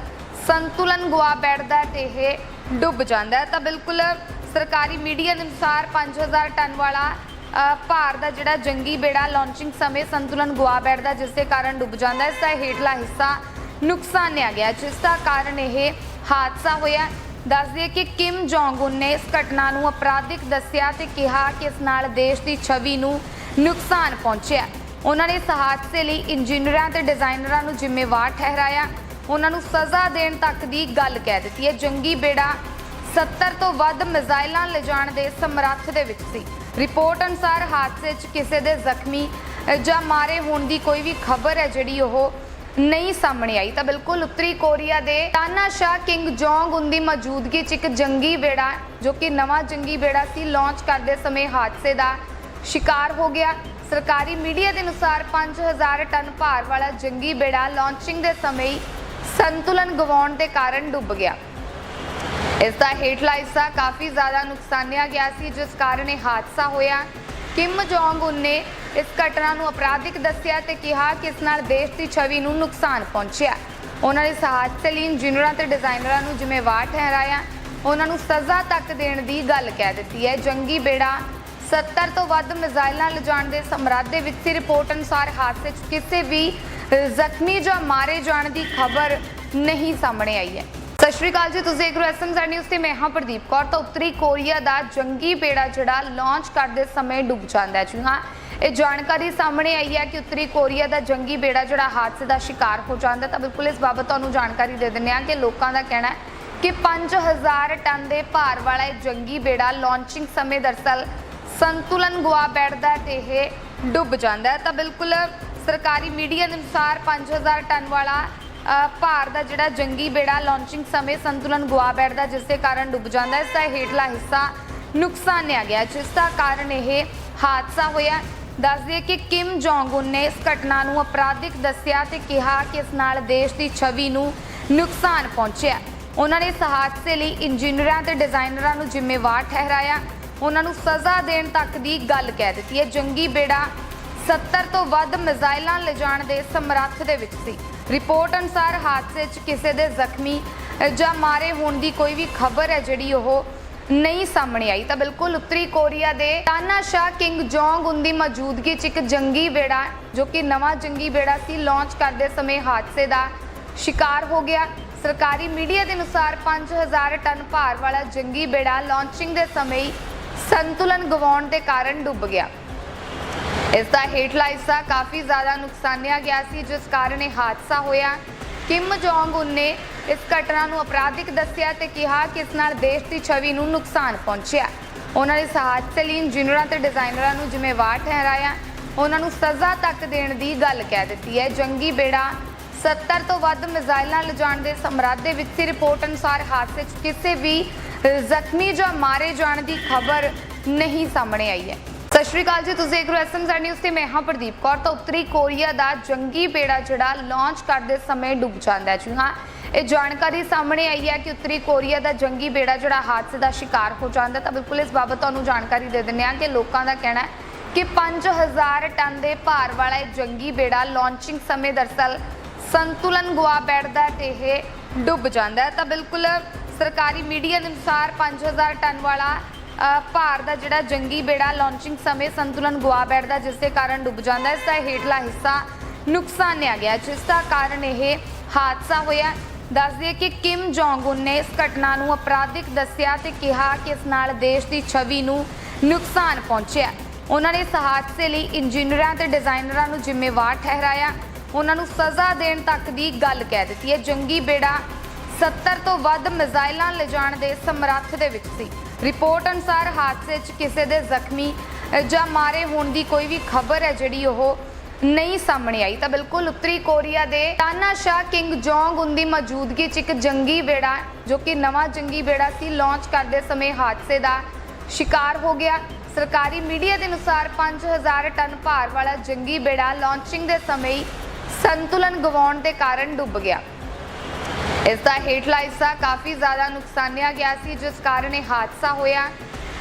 ਸੰਤੁਲਨ ਗੁਆ ਬੈਠਦਾ ਹੈ ਤੇ ਇਹ ਡੁੱਬ ਜਾਂਦਾ ਤਾਂ ਬਿਲਕੁਲ ਸਰਕਾਰੀ ਮੀਡੀਆ ਦੇ ਅਨੁਸਾਰ 5000 ਟਨ ਵਾਲਾ ਭਾਰ ਦਾ ਜਿਹੜਾ ਜੰਗੀ ਬੇੜਾ ਲਾਂਚਿੰਗ ਸਮੇਂ ਸੰਤੁਲਨ ਗੁਆ ਬੈਠਦਾ, ਜਿਸ ਦੇ ਕਾਰਨ ਡੁੱਬ ਜਾਂਦਾ ਇਸ ਦਾ ਹੇਠਲਾ ਹਿੱਸਾ ਨੁਕਸਾਨਿਆ ਗਿਆ ਜਿਸ ਦਾ ਕਾਰਨ ਇਹ ਹਾਦਸਾ ਹੋਇਆ ਦੱਸ ਦਈਏ ਕਿ ਕਿਮ ਜੋਂਗ ਉਨ ਨੇ ਇਸ ਘਟਨਾ ਨੂੰ ਅਪਰਾਧਿਕ ਦੱਸਿਆ ਤੇ ਕਿਹਾ ਕਿ ਇਸ ਨਾਲ ਦੇਸ਼ ਦੀ ਛਵੀ ਨੂੰ ਨੁਕਸਾਨ ਪਹੁੰਚਿਆ ਉਹਨਾਂ ਨੇ ਇਸ ਹਾਦਸੇ ਲਈ ਇੰਜੀਨੀਅਰਾਂ ਤੇ ਡਿਜ਼ਾਈਨਰਾਂ ਨੂੰ ਜ਼ਿੰਮੇਵਾਰ ਠਹਿਰਾਇਆ। ਉਹਨਾਂ ਨੂੰ ਸਜ਼ਾ ਦੇਣ ਤੱਕ ਦੀ ਗੱਲ ਕਹਿ ਦਿੱਤੀ ਹੈ। ਜੰਗੀ ਬੇੜਾ 70 ਤੋਂ ਵੱਧ ਮਿਜ਼ਾਈਲਾਂ ਲਿਜਾਣ ਦੇ ਸਮਰੱਥ ਦੇ ਵਿੱਚ ਸੀ। ਰਿਪੋਰਟ ਅਨੁਸਾਰ ਹਾਦਸੇ 'ਚ ਕਿਸੇ ਦੇ ਜ਼ਖਮੀ ਜਾਂ ਮਾਰੇ ਹੋਣ ਦੀ ਕੋਈ ਵੀ ਖਬਰ ਹੈ ਜਿਹੜੀ ਉਹ ਨਹੀਂ ਸਾਹਮਣੇ ਆਈ। ਤਾਂ ਬਿਲਕੁਲ ਉੱਤਰੀ ਕੋਰੀਆ ਦੇ ਤਾਨਾਸ਼ਾਹ ਕਿੰਗ ਜੋਂਗ ਉਨ ਦੀ ਮੌਜੂਦਗੀ 'ਚ ਇੱਕ ਜੰਗੀ ਬੇੜਾ ਜੋ ਕਿ ਨਵਾਂ ਜੰਗੀ ਬੇੜਾ ਸੀ, ਲਾਂਚ ਕਰਦੇ ਸਮੇਂ ਹਾਦਸੇ ਦਾ ਸ਼ਿਕਾਰ ਹੋ ਗਿਆ। ਸਰਕਾਰੀ ਮੀਡੀਆ ਦੇ ਅਨੁਸਾਰ 5000 ਟਨ ਭਾਰ ਵਾਲਾ ਜੰਗੀ ਬੇੜਾ ਲਾਂਚਿੰਗ ਦੇ ਸਮੇਂ ਸੰਤੁਲਨ ਗਵਾਉਣ ਦੇ ਕਾਰਨ ਡੁੱਬ ਗਿਆ। ਇਸ ਦਾ ਹੇਠਲਾ ਹਿੱਸਾ ਕਾਫੀ ਜ਼ਿਆਦਾ ਨੁਕਸਾਨਿਆ ਗਿਆ ਸੀ, ਜਿਸ ਕਾਰਨ ਇਹ ਹਾਦਸਾ ਹੋਇਆ। ਕਿਮ ਜੋਂਗ ਉਨ ਨੇ ਇਸ ਘਟਨਾ ਨੂੰ ਅਪਰਾਧਿਕ ਦੱਸਿਆ ਤੇ ਕਿਹਾ ਕਿ ਇਸ ਨਾਲ ਦੇਸ਼ ਦੀ ਛਵੀ ਨੂੰ ਨੁਕਸਾਨ ਪਹੁੰਚਿਆ। ਉਹਨਾਂ ਨੇ ਇਸ ਹਾਦਸੇ ਲਈ ਇੰਜੀਨੀਅਰਾਂ ਤੇ ਡਿਜ਼ਾਈਨਰਾਂ ਨੂੰ ਜ਼ਿੰਮੇਵਾਰ ਠਹਿਰਾਇਆ, ਉਹਨਾਂ ਨੂੰ ਸਜ਼ਾ ਤੱਕ ਦੇਣ ਦੀ ਗੱਲ ਕਹਿ ਦਿੱਤੀ ਹੈ। ਜੰਗੀ ਬੇੜਾ 70 ਤੋਂ ਵੱਧ ਮਿਜ਼ਾਈਲਾਂ ਲਿਜਾਣ ਦੇ ਸਮਰਾਧ ਦੇ ਵਿੱਚ ਸੀ। ਰਿਪੋਰਟ ਅਨੁਸਾਰ ਹਾਦਸੇ 'ਚ ਕਿਸੇ ਵੀ ਜ਼ਖਮੀ ਜਾਂ ਮਾਰੇ ਜਾਣ ਦੀ ਖਬਰ ਨਹੀਂ ਸਾਹਮਣੇ ਆਈ ਹੈ। ਸਤਿ ਸ਼੍ਰੀ ਅਕਾਲ ਜੀ, ਤੁਸੀਂ ਦੇਖ ਰਹੇ ਹੋ ਐਸਐਮਜ਼ੈਡ ਨਿਊਜ਼ ਤੇ ਮੈਂ ਹਾਂ ਪ੍ਰਦੀਪ ਕੌਰ। ਤਾਂ ਉੱਤਰੀ ਕੋਰੀਆ ਦਾ ਜੰਗੀ ਬੇੜਾ ਜਿਹੜਾ ਲਾਂਚ ਕਰਦੇ ਸਮੇਂ ਡੁੱਬ ਜਾਂਦਾ ਹੈ। ਜੀ ਹਾਂ, ਇਹ ਜਾਣਕਾਰੀ ਸਾਹਮਣੇ ਆਈ ਹੈ ਕਿ ਉੱਤਰੀ ਕੋਰੀਆ ਦਾ ਜੰਗੀ ਬੇੜਾ ਜਿਹੜਾ ਹਾਦਸੇ ਦਾ ਸ਼ਿਕਾਰ ਹੋ ਜਾਂਦਾ ਤਾਂ ਬਿਲਕੁਲ ਇਸ ਬਾਬਤ ਤੁਹਾਨੂੰ ਜਾਣਕਾਰੀ ਦੇ ਦਿੰਦੇ ਹਾਂ ਕਿ ਲੋਕਾਂ ਦਾ ਕਹਿਣਾ ਹੈ ਕਿ 5000 ਟਨ ਦੇ ਭਾਰ ਵਾਲਾ ਇਹ ਜੰਗੀ ਬੇੜਾ ਲਾਂਚਿੰਗ ਸਮੇਂ ਦਰਸਲ ਸੰਤੁਲਨ ਗੁਆ ਬੈਠਦਾ ਹੈ ਤੇ ਇਹ ਡੁੱਬ ਜਾਂਦਾ ਤਾਂ ਬਿਲਕੁਲ ਸਰਕਾਰੀ ਮੀਡੀਆ ਦੇ ਅਨੁਸਾਰ 5000 ਟਨ ਵਾਲਾ ਭਾਰ ਦਾ ਜਿਹੜਾ ਜੰਗੀ ਬੇੜਾ ਲਾਂਚਿੰਗ ਸਮੇਂ ਸੰਤੁਲਨ ਗਵਾ ਬੈਠਦਾ ਜਿਸ ਦੇ ਕਾਰਨ ਡੁੱਬ ਜਾਂਦਾ ਇਸ ਦਾ ਹੇਠਲਾ ਹਿੱਸਾ ਨੁਕਸਾਨਿਆ ਗਿਆ ਜਿਸ ਦਾ ਕਾਰਨ ਇਹ ਹਾਦਸਾ ਹੋਇਆ ਦੱਸ ਦਈਏ ਕਿ ਕਿਮ ਜੋਂਗ ਉਨ ਨੇ ਇਸ ਘਟਨਾ ਨੂੰ ਅਪਰਾਧਿਕ ਦੱਸਿਆ ਤੇ ਕਿਹਾ ਕਿ ਇਸ ਨਾਲ ਦੇਸ਼ ਦੀ ਛਵੀ ਨੂੰ ਨੁਕਸਾਨ ਪਹੁੰਚਿਆ ਉਹਨਾਂ ਨੇ ਇਸ ਹਾਦਸੇ ਲਈ ਇੰਜੀਨੀਅਰਾਂ ਤੇ ਡਿਜ਼ਾਈਨਰਾਂ ਨੂੰ ਜ਼ਿੰਮੇਵਾਰ ਠਹਿਰਾਇਆ। ਉਹਨਾਂ ਨੂੰ ਸਜ਼ਾ ਦੇਣ ਤੱਕ ਦੀ ਗੱਲ ਕਹਿ ਦਿੱਤੀ ਹੈ। ਜੰਗੀ ਬੇੜਾ 70 ਤੋਂ ਵੱਧ ਮਿਜ਼ਾਈਲਾਂ ਲਿਜਾਣ ਦੇ ਸਮਰੱਥ ਦੇ ਵਿੱਚ ਸੀ। ਰਿਪੋਰਟ ਅਨੁਸਾਰ ਹਾਦਸੇ 'ਚ ਕਿਸੇ ਦੇ ਜ਼ਖਮੀ ਜਾਂ ਮਾਰੇ ਹੋਣ ਦੀ ਕੋਈ ਵੀ ਖਬਰ ਹੈ ਜਿਹੜੀ ਉਹ ਨਹੀਂ ਸਾਹਮਣੇ ਆਈ। ਤਾਂ ਬਿਲਕੁਲ ਉੱਤਰੀ ਕੋਰੀਆ ਦੇ ਤਾਨਾਸ਼ਾਹ ਕਿੰਗ ਜੋਂਗ ਉਨ ਦੀ ਮੌਜੂਦਗੀ 'ਚ ਇੱਕ ਜੰਗੀ ਬੇੜਾ ਜੋ ਕਿ ਨਵਾਂ ਜੰਗੀ ਬੇੜਾ ਸੀ, ਲਾਂਚ ਕਰਦੇ ਸਮੇਂ ਹਾਦਸੇ ਦਾ ਸ਼ਿਕਾਰ ਹੋ ਗਿਆ। ਸਰਕਾਰੀ ਮੀਡੀਆ ਦੇ ਅਨੁਸਾਰ 5000 ਟਨ ਭਾਰ ਵਾਲਾ ਜੰਗੀ ਬੇੜਾ ਲਾਂਚਿੰਗ ਦੇ ਸਮੇਂ ਸੰਤੁਲਨ ਗਵਾਉਣ ਦੇ ਕਾਰਨ ਡੁੱਬ ਗਿਆ। ਇਸ ਦਾ ਹੇਠਲਾ ਹਿੱਸਾ ਕਾਫੀ ਜ਼ਿਆਦਾ ਨੁਕਸਾਨਿਆ ਗਿਆ ਸੀ, ਜਿਸ ਕਾਰਨ ਇਹ ਹਾਦਸਾ ਹੋਇਆ। ਕਿਮ ਜੋਂਗ ਉਨ ਨੇ ਇਸ ਘਟਨਾ ਨੂੰ ਅਪਰਾਧਿਕ ਦੱਸਿਆ ਤੇ ਕਿਹਾ ਕਿ ਇਸ ਨਾਲ ਦੇਸ਼ ਦੀ ਛਵੀ ਨੂੰ ਨੁਕਸਾਨ ਪਹੁੰਚਿਆ। ਉਹਨਾਂ ਨੇ ਇਸ ਹਾਦਸੇ ਲਈ ਇੰਜੀਨੀਅਰਾਂ ਤੇ ਡਿਜ਼ਾਈਨਰਾਂ ਨੂੰ ਜ਼ਿੰਮੇਵਾਰ ਠਹਿਰਾਇਆ। ਉਹਨਾਂ ਨੂੰ ਸਜ਼ਾ ਤੱਕ ਦੇਣ ਦੀ ਗੱਲ ਕਹਿ ਦਿੱਤੀ ਹੈ। ਜੰਗੀ ਬੇੜਾ 70 ਤੋਂ ਵੱਧ ਮਿਜ਼ਾਈਲਾਂ ਲਿਜਾਣ ਦੇ ਸਮਰੱਥ ਦੇ ਵਿੱਚ ਰਿਪੋਰਟ ਅਨੁਸਾਰ ਹਾਦਸੇ 'ਚ ਕਿਸੇ ਵੀ ਜ਼ਖਮੀ ਜਾਂ ਮਾਰੇ ਜਾਣ ਦੀ ਖਬਰ ਨਹੀਂ ਸਾਹਮਣੇ ਆਈ ਹੈ। ਸਤਿ ਸ਼੍ਰੀ ਅਕਾਲ ਜੀ, ਤੁਸੀਂ ਦੇਖ ਰਹੇ ਹੋ ਐਸਐਮ ਨਿਊਜ਼ ਤੇ ਮੈਂ ਹਾਂ ਪ੍ਰਦੀਪ ਕੌਰ। ਤਾਂ ਉੱਤਰੀ ਕੋਰੀਆ ਦਾ ਜੰਗੀ ਬੇੜਾ ਜਿਹੜਾ ਲਾਂਚ ਕਰਦੇ ਸਮੇਂ ਡੁੱਬ ਜਾਂਦਾ ਹੈ ਜੀ। ਹਾਂ, ਇਹ ਜਾਣਕਾਰੀ ਸਾਹਮਣੇ ਆਈ ਹੈ ਕਿ ਉੱਤਰੀ ਕੋਰੀਆ ਦਾ ਜੰਗੀ ਬੇੜਾ ਜਿਹੜਾ ਹਾਦਸੇ ਦਾ ਸ਼ਿਕਾਰ ਹੋ ਜਾਂਦਾ ਤਾਂ ਬਿਲਕੁਲ ਇਸ ਬਾਬਤ ਤੁਹਾਨੂੰ ਜਾਣਕਾਰੀ ਦੇ ਦਿੰਦੇ ਹਾਂ ਕਿ ਲੋਕਾਂ ਦਾ ਕਹਿਣਾ ਹੈ ਕਿ 5000 ਟਨ ਦੇ ਭਾਰ ਵਾਲਾ ਇਹ ਜੰਗੀ ਬੇੜਾ ਲਾਂਚਿੰਗ ਸਮੇਂ ਦਰਸਲ ਸੰਤੁਲਨ ਗੁਆ ਬੈਠਦਾ ਹੈ ਤੇ ਇਹ ਡੁੱਬ ਜਾਂਦਾ ਹੈ। ਤਾਂ ਬਿਲਕੁਲ ਸਰਕਾਰੀ ਮੀਡੀਆ ਦੇ ਅਨੁਸਾਰ 5000 ਟਨ ਵਾਲਾ ਭਾਰ ਦਾ ਜਿਹੜਾ ਜੰਗੀ ਬੇੜਾ ਲਾਂਚਿੰਗ ਸਮੇਂ ਸੰਤੁਲਨ ਗੁਆ ਬੈਠਦਾ ਜਿਸ ਦੇ ਕਾਰਨ ਡੁੱਬ ਜਾਂਦਾ ਹੈ। ਇਸ ਦਾ ਹੇਠਲਾ ਹਿੱਸਾ ਨੁਕਸਾਨਿਆ ਗਿਆ ਜਿਸ ਦਾ ਕਾਰਨ ਇਹ ਹਾਦਸਾ ਹੋਇਆ ਦੱਸ ਦਈਏ ਕਿ ਕਿਮ ਜੋਂਗ ਉਨ ਨੇ ਇਸ ਘਟਨਾ ਨੂੰ ਅਪਰਾਧਿਕ ਦੱਸਿਆ ਤੇ ਕਿਹਾ ਕਿ ਇਸ ਨਾਲ ਦੇਸ਼ ਦੀ ਛਵੀ ਨੂੰ ਨੁਕਸਾਨ ਪਹੁੰਚਿਆ ਉਹਨਾਂ ਨੇ ਇਸ ਹਾਦਸੇ ਲਈ ਇੰਜੀਨੀਅਰਾਂ ਤੇ ਡਿਜ਼ਾਈਨਰਾਂ ਨੂੰ ਜ਼ਿੰਮੇਵਾਰ ਠਹਿਰਾਇਆ। ਉਹਨਾਂ ਨੂੰ ਸਜ਼ਾ ਦੇਣ ਤੱਕ ਦੀ ਗੱਲ ਕਹਿ ਦਿੱਤੀ ਹੈ। ਜੰਗੀ ਬੇੜਾ 70 ਤੋਂ ਵੱਧ ਮਿਜ਼ਾਈਲਾਂ ਲਿਜਾਣ ਦੇ ਸਮਰੱਥ ਦੇ ਵਿੱਚ ਸੀ। ਰਿਪੋਰਟ ਅਨੁਸਾਰ ਹਾਦਸੇ 'ਚ ਕਿਸੇ ਦੇ ਜ਼ਖਮੀ ਜਾਂ ਮਾਰੇ ਹੋਣ ਦੀ ਕੋਈ ਵੀ ਖਬਰ ਹੈ ਜਿਹੜੀ ਉਹ ਨਹੀਂ ਸਾਹਮਣੇ ਆਈ। ਤਾਂ ਬਿਲਕੁਲ ਉੱਤਰੀ ਕੋਰੀਆ ਦੇ ਤਾਨਾਸ਼ਾਹ ਕਿੰਗ ਜੋਂਗ ਉਨ ਦੀ ਮੌਜੂਦਗੀ 'ਚ ਇੱਕ ਜੰਗੀ ਬੇੜਾ ਜੋ ਕਿ ਨਵਾਂ ਜੰਗੀ ਬੇੜਾ ਸੀ, ਲਾਂਚ ਕਰਦੇ ਸਮੇਂ ਹਾਦਸੇ ਦਾ ਸ਼ਿਕਾਰ ਹੋ ਗਿਆ। ਸਰਕਾਰੀ ਮੀਡੀਆ ਦੇ ਅਨੁਸਾਰ 5000 ਟਨ ਭਾਰ ਵਾਲਾ ਜੰਗੀ ਬੇੜਾ ਲਾਂਚਿੰਗ ਦੇ ਸਮੇਂ ਹੀ ਸੰਤੁਲਨ ਗਵਾਉਣ ਦੇ ਕਾਰਨ ਡੁੱਬ ਗਿਆ। ਇਸ ਦਾ ਹੇਠਲਾ ਹਿੱਸਾ ਕਾਫੀ ਜ਼ਿਆਦਾ ਨੁਕਸਾਨਿਆ ਗਿਆ ਸੀ, ਜਿਸ ਕਾਰਨ ਇਹ ਹਾਦਸਾ ਹੋਇਆ।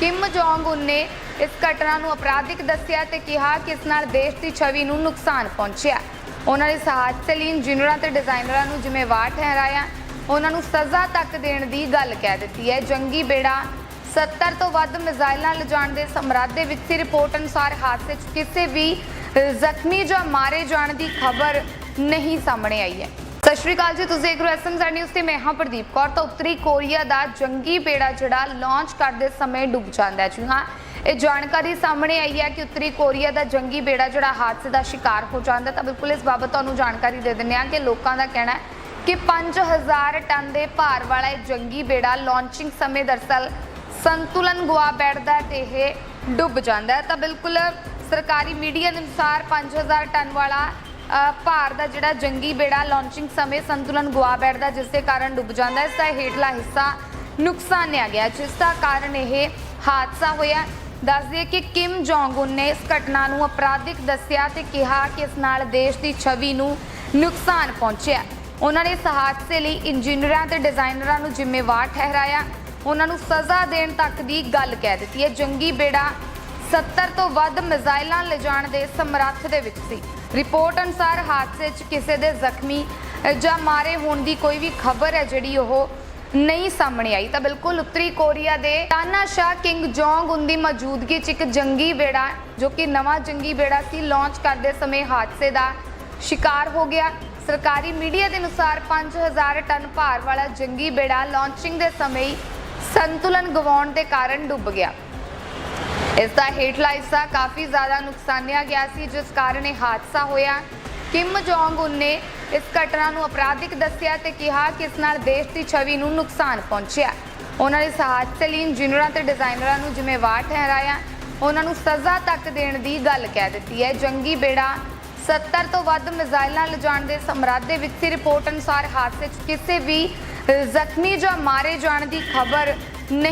ਕਿਮ ਜੋਂਗ ਉਨ ਨੇ ਇਸ ਘਟਨਾ ਨੂੰ ਅਪਰਾਧਿਕ ਦੱਸਿਆ ਤੇ ਕਿਹਾ ਕਿ ਇਸ ਨਾਲ ਦੇਸ਼ ਦੀ ਛਵੀ ਨੂੰ ਨੁਕਸਾਨ ਪਹੁੰਚਿਆ। ਉਹਨਾਂ ਨੇ ਇਸ ਹਾਦਸੇ ਲਈ ਇੰਜੀਨੀਅਰਾਂ ਤੇ ਡਿਜ਼ਾਈਨਰਾਂ ਨੂੰ ਜ਼ਿੰਮੇਵਾਰ ਠਹਿਰਾਇਆ, ਉਹਨਾਂ ਨੂੰ ਸਜ਼ਾ ਤੱਕ ਦੇਣ ਦੀ ਗੱਲ ਕਹਿ ਦਿੱਤੀ ਹੈ। ਜੰਗੀ ਬੇੜਾ 70 ਤੋਂ ਵੱਧ ਮਿਜ਼ਾਈਲਾਂ ਲਿਜਾਣ ਦੇ ਸਮਰੱਥ ਦੇ ਵਿੱਚ ਰਿਪੋਰਟ ਅਨੁਸਾਰ ਹਾਦਸੇ 'ਚ ਕਿਸੇ ਵੀ ਜ਼ਖਮੀ ਜਾਂ ਮਾਰੇ ਜਾਣ ਦੀ ਖਬਰ ਨਹੀਂ ਸਾਹਮਣੇ ਆਈ ਹੈ। ਸਤਿ ਸ਼੍ਰੀ ਅਕਾਲ ਜੀ, ਤੁਸੀਂ ਦੇਖ ਰਹੇ ਹੋ ਐਸਐਮ ਨਿਊਜ਼ ਤੇ ਮੈਂ ਹਾਂ ਪ੍ਰਦੀਪ ਕੌਰ। ਤਾਂ ਉੱਤਰੀ ਕੋਰੀਆ ਦਾ ਜੰਗੀ ਬੇੜਾ ਜਿਹੜਾ ਲਾਂਚ ਕਰਦੇ ਸਮੇਂ ਡੁੱਬ ਜਾਂਦਾ ਹੈ ਜੀ। ਹਾਂ, ਇਹ ਜਾਣਕਾਰੀ ਸਾਹਮਣੇ ਆਈ ਹੈ ਕਿ ਉੱਤਰੀ ਕੋਰੀਆ ਦਾ ਜੰਗੀ ਬੇੜਾ ਜਿਹੜਾ ਹਾਦਸੇ ਦਾ ਸ਼ਿਕਾਰ ਹੋ ਜਾਂਦਾ ਤਾਂ ਬਿਲਕੁਲ ਇਸ ਬਾਬਤ ਤੁਹਾਨੂੰ ਜਾਣਕਾਰੀ ਦੇ ਦਿੰਦੇ ਹਾਂ ਕਿ ਲੋਕਾਂ ਦਾ ਕਹਿਣਾ ਹੈ ਕਿ 5000 ਟਨ ਦੇ ਭਾਰ ਵਾਲਾ ਇਹ ਜੰਗੀ ਬੇੜਾ ਲਾਂਚਿੰਗ ਸਮੇਂ ਦਰਸਲ ਸੰਤੁਲਨ ਗਵਾ ਬੈਠਦਾ ਹੈ ਤੇ ਇਹ ਡੁੱਬ ਜਾਂਦਾ ਹੈ। ਤਾਂ ਬਿਲਕੁਲ ਸਰਕਾਰੀ ਮੀਡੀਆ ਦੇ ਅਨੁਸਾਰ 5000 ਟਨ ਵਾਲਾ ਭਾਰ ਦਾ ਜਿਹੜਾ ਜੰਗੀ ਬੇੜਾ ਲਾਂਚਿੰਗ ਸਮੇਂ ਸੰਤੁਲਨ ਗੁਆ ਬੈਠਦਾ ਜਿਸ ਦੇ ਕਾਰਨ ਡੁੱਬ ਜਾਂਦਾ ਇਸ ਦਾ ਹੇਠਲਾ ਹਿੱਸਾ ਨੁਕਸਾਨਿਆ ਗਿਆ ਜਿਸ ਦਾ ਕਾਰਨ ਇਹ ਹਾਦਸਾ ਹੋਇਆ ਦੱਸ ਦਈਏ ਕਿ ਕਿਮ ਜੋਂਗ ਉਨ ਨੇ ਇਸ ਘਟਨਾ ਨੂੰ ਅਪਰਾਧਿਕ ਦੱਸਿਆ ਤੇ ਕਿਹਾ ਕਿ ਇਸ ਨਾਲ ਦੇਸ਼ ਦੀ ਛਵੀ ਨੂੰ ਨੁਕਸਾਨ ਪਹੁੰਚਿਆ ਉਹਨਾਂ ਨੇ ਇਸ ਹਾਦਸੇ ਲਈ ਇੰਜੀਨੀਅਰਾਂ ਤੇ ਡਿਜ਼ਾਈਨਰਾਂ ਨੂੰ ਜ਼ਿੰਮੇਵਾਰ ਠਹਿਰਾਇਆ ਉਹਨਾਂ ਨੂੰ ਸਜ਼ਾ ਦੇਣ ਤੱਕ ਦੀ ਗੱਲ ਕਹਿ ਦਿੱਤੀ ਹੈ। ਜੰਗੀ ਬੇੜਾ 70 ਤੋਂ ਵੱਧ ਮਿਜ਼ਾਈਲਾਂ ਲਿਜਾਣ ਦੇ ਸਮਰੱਥ ਦੇ ਵਿੱਚ ਸੀ। ਰਿਪੋਰਟ ਅਨੁਸਾਰ ਹਾਦਸੇ 'ਚ ਕਿਸੇ ਦੇ ਜ਼ਖਮੀ ਜਾਂ ਮਾਰੇ ਹੋਣ ਦੀ ਕੋਈ ਵੀ ਖਬਰ ਹੈ ਜਿਹੜੀ ਉਹ ਨਹੀਂ ਸਾਹਮਣੇ ਆਈ। ਤਾਂ ਬਿਲਕੁਲ ਉੱਤਰੀ ਕੋਰੀਆ ਦੇ ਤਾਨਾਸ਼ਾ ਕਿੰਗ ਜੋਂਗ ਉਨ ਦੀ ਮੌਜੂਦਗੀ 'ਚ ਇੱਕ ਜੰਗੀ ਬੇੜਾ ਜੋ ਕਿ ਨਵਾਂ ਜੰਗੀ ਬੇੜਾ ਸੀ, ਲਾਂਚ ਕਰਦੇ ਸਮੇਂ ਹਾਦਸੇ ਦਾ ਸ਼ਿਕਾਰ ਹੋ ਗਿਆ। ਸਰਕਾਰੀ ਮੀਡੀਆ ਦੇ ਅਨੁਸਾਰ 5000 ਟਨ ਭਾਰ ਵਾਲਾ ਜੰਗੀ ਬੇੜਾ ਲਾਂਚਿੰਗ ਦੇ ਸਮੇਂ ਸੰਤੁਲਨ ਗਵਾਉਣ ਦੇ ਕਾਰਨ ਡੁੱਬ ਗਿਆ। ਇਸ ਦਾ ਹੇਠਲਾ ਹਿੱਸਾ ਕਾਫੀ ਜ਼ਿਆਦਾ ਨੁਕਸਾਨਿਆ ਗਿਆ ਸੀ, ਜਿਸ ਕਾਰਨ ਇਹ ਹਾਦਸਾ ਹੋਇਆ। ਕਿਮ ਜੋਂਗ ਉਨ ਨੇ ਇਸ ਘਟਨਾ ਨੂੰ ਅਪਰਾਧਿਕ ਦੱਸਿਆ ਤੇ ਕਿਹਾ ਕਿ ਇਸ ਨਾਲ ਦੇਸ਼ ਦੀ ਛਵੀ ਨੂੰ ਨੁਕਸਾਨ ਪਹੁੰਚਿਆ। ਉਹਨਾਂ ਨੇ ਹਾਦਸੇ ਲਈ ਇੰਜੀਨੀਅਰਾਂ ਤੇ ਡਿਜ਼ਾਈਨਰਾਂ ਨੂੰ ਜ਼ਿੰਮੇਵਾਰ ਠਹਿਰਾਇਆ, ਉਹਨਾਂ ਨੂੰ ਸਜ਼ਾ ਤੱਕ ਦੇਣ ਦੀ ਗੱਲ ਕਹਿ ਦਿੱਤੀ ਹੈ। ਜੰਗੀ ਬੇੜਾ 70 ਤੋਂ ਵੱਧ ਮਿਜ਼ਾਈਲਾਂ ਲਿਜਾਣ ਦੇ ਸਮਰਾਧ ਦੇ ਵਿੱਚ ਦੀ ਰਿਪੋਰਟ ਅਨੁਸਾਰ ਹਾਦਸੇ 'ਚ ਕਿਸੇ ਵੀ ਜ਼ਖਮੀ ਜਾਂ ਮਾਰੇ ਜਾਣ ਦੀ ਖਬਰ ਨਹੀਂ